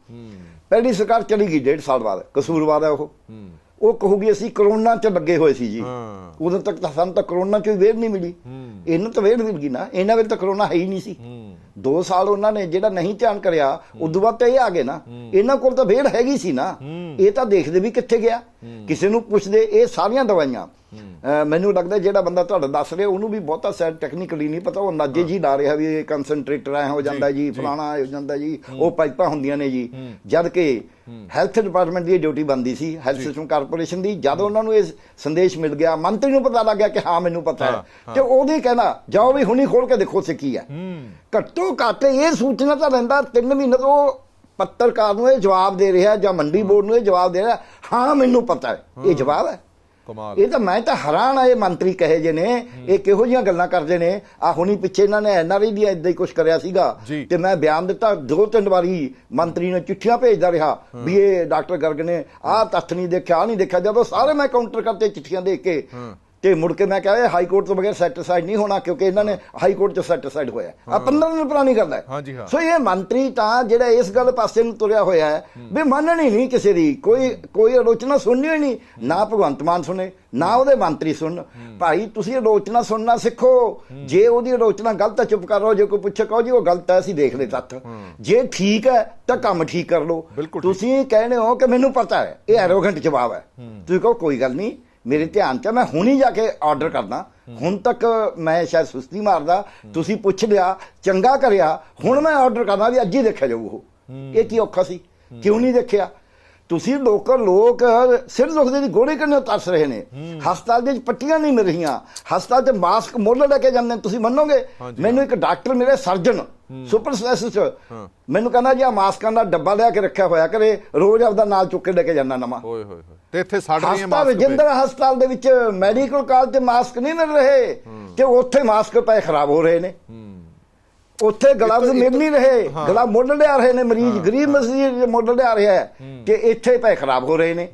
ਪਹਿਲੀ ਸਰਕਾਰ ਚਲੀ ਗਈ ਡੇਢ ਸਾਲ ਬਾਅਦ। ਕਸੂਰਵਾਰ ਹੈ ਉਹ। ਉਹ ਕਹੂਗੀ ਅਸੀਂ ਕਰੋਨਾ ਚ ਲੱਗੇ ਹੋਏ ਸੀ ਜੀ। ਉਦੋਂ ਤੱਕ ਤਾਂ ਸਾਨੂੰ ਤਾਂ ਕਰੋਨਾ ਚੋਂ ਹੀ ਵੇਰ ਨਹੀਂ ਮਿਲੀ। ਇਹਨੂੰ ਤਾਂ ਵੇਰ ਮਿਲ ਗਈ ਨਾ। ਇਹਨਾਂ ਵੇਲੇ ਤਾਂ ਕਰੋਨਾ ਹੈ ਹੀ ਨਹੀਂ ਸੀ। 2 ਸਾਲ ਉਹਨਾਂ ਨੇ ਜਿਹੜਾ ਨਹੀਂ ਧਿਆਨ ਕਰਿਆ ਉਦੋਂ ਬਾਅਦ ਤਾਂ ਇਹ ਆ ਗਏ ਨਾ। ਇਹਨਾਂ ਕੋਲ ਤਾਂ ਵੇਰ ਹੈਗੀ ਸੀ ਨਾ। ਇਹ ਤਾਂ ਦੇਖਦੇ ਵੀ ਕਿੱਥੇ ਗਿਆ। ਕਿਸੇ ਨੂੰ ਪੁੱਛਦੇ ਇਹ ਸਾਰੀਆਂ ਦਵਾਈਆਂ। ਮੈਨੂੰ ਲੱਗਦਾ ਜਿਹੜਾ ਬੰਦਾ ਤੁਹਾਡਾ ਦੱਸ ਰਿਹਾ ਉਹਨੂੰ ਵੀ ਬਹੁਤਾ ਸੈਡ ਟੈਕਨੀਕਲੀ ਨਹੀਂ ਪਤਾ। ਉਹ ਨਾਜੇ ਜੀ ਲਾ ਰਿਹਾ ਵੀ ਇਹ ਕਨਸੈਂਟਰੇਟਰ ਐ ਹੋ ਜਾਂਦਾ ਜੀ ਫਲਾਣਾ ਹੋ ਜਾਂਦਾ ਜੀ। ਉਹ ਪਾਈਪਾਂ ਹੁੰਦੀਆਂ ਨੇ ਜੀ। ਜਦ ਕਿ ਹੈਲਥ ਡਿਪਾਰਟਮੈਂਟ ਦੀ ਡਿਊਟੀ ਬੰਦੀ ਸੀ ਹੈਲਥ ਸਿਸਟਮ ਕਾਰਪੋਰੇਸ਼ਨ ਦੀ। ਜਦ ਉਹਨਾਂ ਨੂੰ ਇਹ ਸੰਦੇਸ਼ ਮਿਲ ਗਿਆ ਮੰਤਰੀ ਨੂੰ ਪਤਾ ਲੱਗ ਗਿਆ ਕਿ ਹਾਂ ਮੈਨੂੰ ਪਤਾ ਹਾਂ, ਤੇ ਉਹਦੇ ਕਹਿਣਾ ਜਾਓ ਵੀ ਹੁਣੀ ਖੋਲ ਕੇ ਦੇਖੋ ਸੇ ਕੀ ਹੈ। ਹੂੰ। ਘੱਟੋ ਘੱਟ ਇਹ ਸੂਚਨਾ ਤਾਂ ਰਹਿੰਦਾ 3 ਮਹੀਨੇ ਤੋਂ ਪੱਤਰਕਾਰ ਨੂੰ ਇਹ ਜਵਾਬ ਦੇ ਰਿਹਾ ਜਾਂ ਮੰਡੀ ਬੋਰਡ ਨੂੰ ਇਹ ਜਵਾਬ ਦੇ ਰਿਹਾ। ਹਾਂ ਮੈਨੂੰ ਪਤਾ ਹੈ ਇਹ ਜਵਾਬ ਹੈ। ਕਮਾਲ ਇਹ ਤਾਂ ਮੈਂ ਤਾਂ ਹੈਰਾਨ ਆ ਇਹ ਮੰਤਰੀ ਕਹੇ ਜੇ ਨੇ ਇਹ ਕਿਹੋ ਜੀਆਂ ਗੱਲਾਂ ਕਰਦੇ ਨੇ। ਆ ਹੁਣੀ ਪਿੱਛੇ ਇਹਨਾਂ ਨੇ ਐਨਆਰਆਈ ਦੀ ਇਦਾਂ ਹੀ ਕੁਝ ਕਰਿਆ ਸੀਗਾ। ਤੇ ਮੈਂ ਬਿਆਨ ਦਿੱਤਾ ਦੋ ਤਿੰਨ ਵਾਰੀ ਮੰਤਰੀ ਨੇ ਚਿੱਠੀਆਂ ਭੇਜਦਾ ਰਿਹਾ ਵੀ ਇਹ ਡਾਕਟਰ ਗਰਗ ਨੇ ਆਹ ਤੱਥ ਨਹੀਂ ਦੇਖਿਆ ਆਹ ਨਹੀਂ ਦੇਖਿਆ ਜਦੋਂ ਸਾਰੇ ਮੈਂ ਕਾਊਂਟਰ ਕਰਤੇ ਚਿੱਠੀਆਂ ਦੇਖ ਕੇ। ਤੇ ਮੁੜ ਕੇ ਮੈਂ ਕਿਹਾ ਇਹ ਹਾਈ ਕੋਰਟ ਤੋਂ ਬਗੈਰ ਸੈਟੀਸਫਾਈਡ ਨਹੀਂ ਹੋਣਾ ਕਿਉਂਕਿ ਇਹਨਾਂ ਨੇ ਹਾਈ ਕੋਰਟ ਚ ਸੈਟੀਸਫਾਈਡ ਹੋਇਆ ਆ 15 ਦਿਨ ਪੁਰਾਣੀ ਗੱਲ ਹੈ। ਸੋ ਇਹ ਮੰਤਰੀ ਤਾਂ ਜਿਹੜਾ ਇਸ ਗੱਲ ਪਾਸੇ ਨੂੰ ਤੁਰਿਆ ਹੋਇਆ ਹੈ ਵੀ ਮੰਨਣੀ ਨਹੀਂ ਕਿਸੇ ਦੀ ਕੋਈ ਕੋਈ ਆਲੋਚਨਾ ਸੁਣਨੀ ਹੀ ਨਹੀਂ ਨਾ ਭਗਵੰਤ ਮਾਨ ਸੁਣੇ ਨਾ ਉਹਦੇ ਮੰਤਰੀ ਸੁਣਨ ਭਾਈ ਤੁਸੀਂ ਆਲੋਚਨਾ ਸੁਣਨਾ ਸਿੱਖੋ। ਜੇ ਉਹਦੀ ਆਲੋਚਨਾ ਗਲਤ ਹੈ ਚੁੱਪ ਕਰ ਰਹੋ ਜੇ ਕੋਈ ਪੁੱਛੇ ਕਹੋ ਜੀ ਉਹ ਗਲਤ ਹੈ ਅਸੀਂ ਦੇਖ ਲੈ ਤੱਥ। ਜੇ ਠੀਕ ਹੈ ਤਾਂ ਕੰਮ ਠੀਕ ਕਰ ਲਓ। ਤੁਸੀਂ ਕਹਿੰਦੇ ਹੋ ਕਿ ਮੈਨੂੰ ਪਤਾ ਹੈ ਇਹ ਐਰੋਗੈਂਟ ਜਵਾਬ ਹੈ। ਤੁਸੀਂ ਕਹੋ ਕੋਈ ਗੱਲ ਨਹੀਂ। ਮੇਰੇ ਧਿਆਨ ਚ ਮੈਂ ਹੁਣੀ ਜਾ ਕੇ ਆਰਡਰ ਕਰਦਾ। ਹੁਣ ਤੱਕ ਮੈਂ ਸ਼ਾਇਦ ਸੁਸਤੀ ਮਾਰਦਾ ਤੁਸੀਂ ਪੁੱਛ ਲਿਆ ਚੰਗਾ ਕਰਿਆ ਹੁਣ ਮੈਂ ਆਰਡਰ ਕਰਦਾ ਵੀ ਅੱਜ ਹੀ ਦੇਖਿਆ ਜਾਊ ਉਹ। ਇਹ ਕੀ ਔਖਾ ਸੀ? ਕਿਉਂ ਨਹੀਂ ਦੇਖਿਆ? ਤੁਸੀਂ ਲੋਕਾਂ ਲੋਕ ਸਿਰ ਦੁਖਦੇ ਦੀ ਗੋਲੀ ਕਰਨੇ ਤਰਸ ਰਹੇ ਨੇ। ਹਸਪਤਾਲ ਦੇ ਵਿੱਚ ਪੱਟੀਆਂ ਨਹੀਂ ਮਿਲ ਰਹੀਆਂ। ਹਸਪਤਾਲ 'ਚ ਮਾਸਕ ਮੁੱਲ ਲੈ ਕੇ ਜਾਂਦੇ ਤੁਸੀਂ ਮੰਨੋਗੇ? ਮੈਨੂੰ ਇੱਕ ਡਾਕਟਰ ਮਿਲੇ ਸਰਜਨ ਸੁਪਰ ਸਪੈਸ਼ਲਿਸਟ। ਮੈਨੂੰ ਕਹਿੰਦਾ ਜੀ ਆ ਮਾਸਕਾਂ ਦਾ ਡੱਬਾ ਲਿਆ ਕੇ ਰੱਖਿਆ ਹੋਇਆ ਕਰੇ ਰੋਜ਼ ਆਪਦਾ ਨਾਲ ਚੁੱਕ ਕੇ ਲੈ ਕੇ ਜਾਂਦਾ ਨਵਾਂ। ਓਏ ਹੋਏ ਹੋਏ। ਤੇ ਇੱਥੇ ਰਹੀਆਂ ਹਸਪਤਾਲ ਮਾਸਕ। ਰਜਿੰਦਰ ਹਸਪਤਾਲ ਦੇ ਵਿੱਚ ਮੈਡੀਕਲ ਕਾਲਜ 'ਚ ਮਾਸਕ ਨਹੀਂ ਮਿਲ ਰਹੇ ਤੇ ਉੱਥੇ ਮਾਸਕ ਪਏ ਖਰਾਬ ਹੋ ਰਹੇ ਨੇ। ਉੱਥੇ ਗਲਵਜ਼ ਮਿਲ ਨਹੀਂ ਰਹੇ। ਗਲਾ ਮੁੱਲ ਲਿਆ ਰਹੇ ਨੇ ਮਰੀਜ਼ ਗਰੀਬ ਮਰੀਜ਼ ਮੁੱਲ ਲਿਆ ਰਿਹਾ ਹੈ ਕਿ ਇੱਥੇ ਪਏ ਖਰਾਬ ਹੋ ਰਹੇ ਨੇ।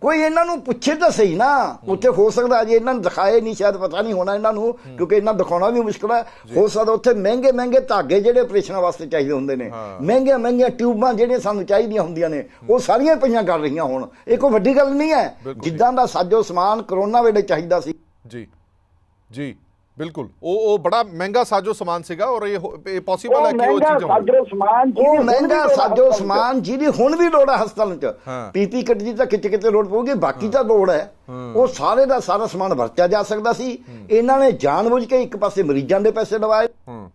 ਕੋਈ ਇਹਨਾਂ ਨੂੰ ਪੁੱਛੇ ਤਾਂ ਸਹੀ ਨਾ। ਉੱਥੇ ਹੋ ਸਕਦਾ ਜੇ ਇਹਨਾਂ ਨੂੰ ਦਿਖਾਏ ਨਹੀਂ ਸ਼ਾਇਦ ਪਤਾ ਨਹੀਂ ਹੋਣਾ ਇਹਨਾਂ ਨੂੰ ਕਿਉਂਕਿ ਇਹਨਾਂ ਦਿਖਾਉਣਾ ਵੀ ਮੁਸ਼ਕਲ ਹੈ। ਹੋ ਸਕਦਾ ਉੱਥੇ ਮਹਿੰਗੇ ਮਹਿੰਗੇ ਧਾਗੇ ਜਿਹੜੇ ਆਪਰੇਸ਼ਨਾਂ ਵਾਸਤੇ ਚਾਹੀਦੇ ਹੁੰਦੇ ਨੇ। ਮਹਿੰਗੀਆਂ ਮਹਿੰਗੀਆਂ ਟਿਊਬਾਂ ਜਿਹੜੀਆਂ ਸਾਨੂੰ ਚਾਹੀਦੀਆਂ ਹੁੰਦੀਆਂ ਨੇ ਉਹ ਸਾਰੀਆਂ ਪਈਆਂ ਕਰ ਰਹੀਆਂ ਹੁਣ। ਇਹ ਕੋਈ ਵੱਡੀ ਗੱਲ ਨਹੀਂ ਹੈ। ਜਿੱਦਾਂ ਦਾ ਸਾਜੋ ਸਮਾਨ ਕਰੋਨਾ ਵੇਲੇ ਚਾਹੀਦਾ ਸੀ। ਜੀ। ਜੀ। ਬਿਲਕੁਲ। ਉਹ ਉਹ ਬੜਾ ਮਹਿੰਗਾ ਸਾਜੋ ਸਮਾਨ ਸੀਗਾ ਔਰ ਇਹ ਪੋਸੀਬਲ ਹੈ ਕਿ ਉਹ ਮਹਿੰਗਾ ਚੀਜ਼ਾਂ ਹੋਣ। ਸਾਜੋ ਸਮਾਨ ਜਿਹਦੀ ਉਹ ਹੁਣ ਮਹਿੰਗਾ ਵੀ ਲੋੜ ਆ ਸਾਜੋ। ਸਮਾਨ ਜਿਹਦੀ ਹੁਣ ਵੀ ਲੋੜ ਹੈ ਹਸਪਤਾਲ 'ਚ। ਪੀਪੀ ਕਿੱਟ ਦੀ ਤਾਂ ਕਿਤੇ ਕਿਤੇ ਲੋੜ ਪਊਗੀ ਬਾਕੀ ਤਾਂ ਲੋੜ ਹੈ। ਉਹ ਸਾਰੇ ਦਾ ਸਾਰਾ ਸਮਾਨ ਵਰਤਿਆ ਜਾ ਸਕਦਾ ਸੀ। ਇਹਨਾਂ ਨੇ ਜਾਣਬੁੱਝ ਕੇ ਇੱਕ ਪਾਸੇ ਮਰੀਜ਼ਾਂ ਦੇ ਪੈਸੇ ਲਵਾਏ। ਹੂੰ।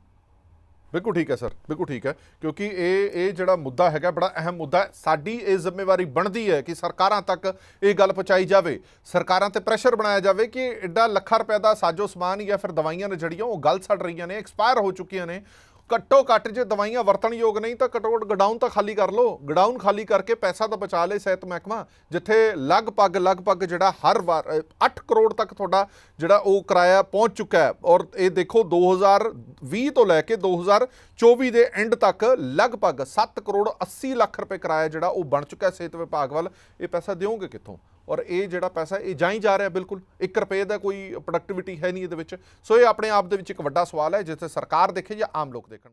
ਬਿਲਕੁਲ ਠੀਕ ਹੈ ਸਰ, ਬਿਲਕੁਲ ਠੀਕ ਹੈ, ਕਿਉਂਕਿ ਇਹ ਇਹ ਜਿਹੜਾ ਮੁੱਦਾ ਹੈਗਾ, ਬੜਾ ਅਹਿਮ ਮੁੱਦਾ ਹੈ। ਸਾਡੀ ਇਹ ਜ਼ਿੰਮੇਵਾਰੀ ਬਣਦੀ ਹੈ ਕਿ ਸਰਕਾਰਾਂ ਤੱਕ ਇਹ ਗੱਲ ਪਹੁੰਚਾਈ ਜਾਵੇ। ਸਰਕਾਰਾਂ ਤੇ ਪ੍ਰੈਸ਼ਰ ਬਣਾਇਆ ਜਾਵੇ ਕਿ ਐਡਾ ਲੱਖਾਂ ਰੁਪਏ ਦਾ ਸਾਜੋ ਸਮਾਨ ਜਾਂ ਫਿਰ ਦਵਾਈਆਂ ਨੇ ਜਿਹੜੀਆਂ, ਉਹ ਗੱਲ ਸੜ ਰਹੀਆਂ ਨੇ ਐਕਸਪਾਇਰ ਹੋ ਚੁੱਕੀਆਂ ਨੇ। ਘੱਟੋ ਘੱਟ ਜੇ ਦਵਾਈਆਂ ਵਰਤਣਯੋਗ ਨਹੀਂ ਤਾਂ ਘੱਟੋ ਘੱਟ ਗਡਾਊਨ ਤਾਂ ਖਾਲੀ ਕਰ ਲਓ। ਗਡਾਊਨ ਖਾਲੀ ਕਰਕੇ ਪੈਸਾ ਤਾਂ ਬਚਾ ਲੇ ਸਿਹਤ ਮਹਿਕਮਾ, ਜਿੱਥੇ ਲਗਭਗ ਲਗਭਗ ਜਿਹੜਾ ਹਰ ਵਾਰ 8 ਕਰੋੜ ਤੱਕ ਤੁਹਾਡਾ ਜਿਹੜਾ ਉਹ ਕਿਰਾਇਆ ਪਹੁੰਚ ਚੁੱਕਾ ਹੈ। ਔਰ ਇਹ ਦੇਖੋ 2020 ਤੋਂ ਲੈ ਕੇ 2024 ਦੇ ਐਂਡ ਤੱਕ ਲਗਭਗ 7 ਕਰੋੜ 80 ਲੱਖ ਰੁਪਏ ਕਿਰਾਇਆ ਜਿਹੜਾ ਉਹ ਬਣ ਚੁੱਕਾ ਹੈ ਸਿਹਤ ਵਿਭਾਗ ਵੱਲ। ਇਹ ਪੈਸਾ ਦਿਓਗੇ ਕਿੱਥੋਂ? ਔਰ ਇਹ ਜਿਹੜਾ ਪੈਸਾ ਇਹ ਜਾਈ ਜਾ ਰਿਹਾ ਬਿਲਕੁਲ। 1 ਰੁਪਏ ਦਾ ਕੋਈ ਪ੍ਰੋਡਕਟਿਵਿਟੀ ਹੈ ਨਹੀਂ ਇਹਦੇ ਵਿੱਚ। ਸੋ ਇਹ ਆਪਣੇ ਆਪ ਦੇ ਵਿੱਚ ਇੱਕ ਵੱਡਾ ਸਵਾਲ ਹੈ ਜਿੱਥੇ ਸਰਕਾਰ ਦੇਖੇ ਜਾਂ ਆਮ ਲੋਕ ਦੇਖਣ?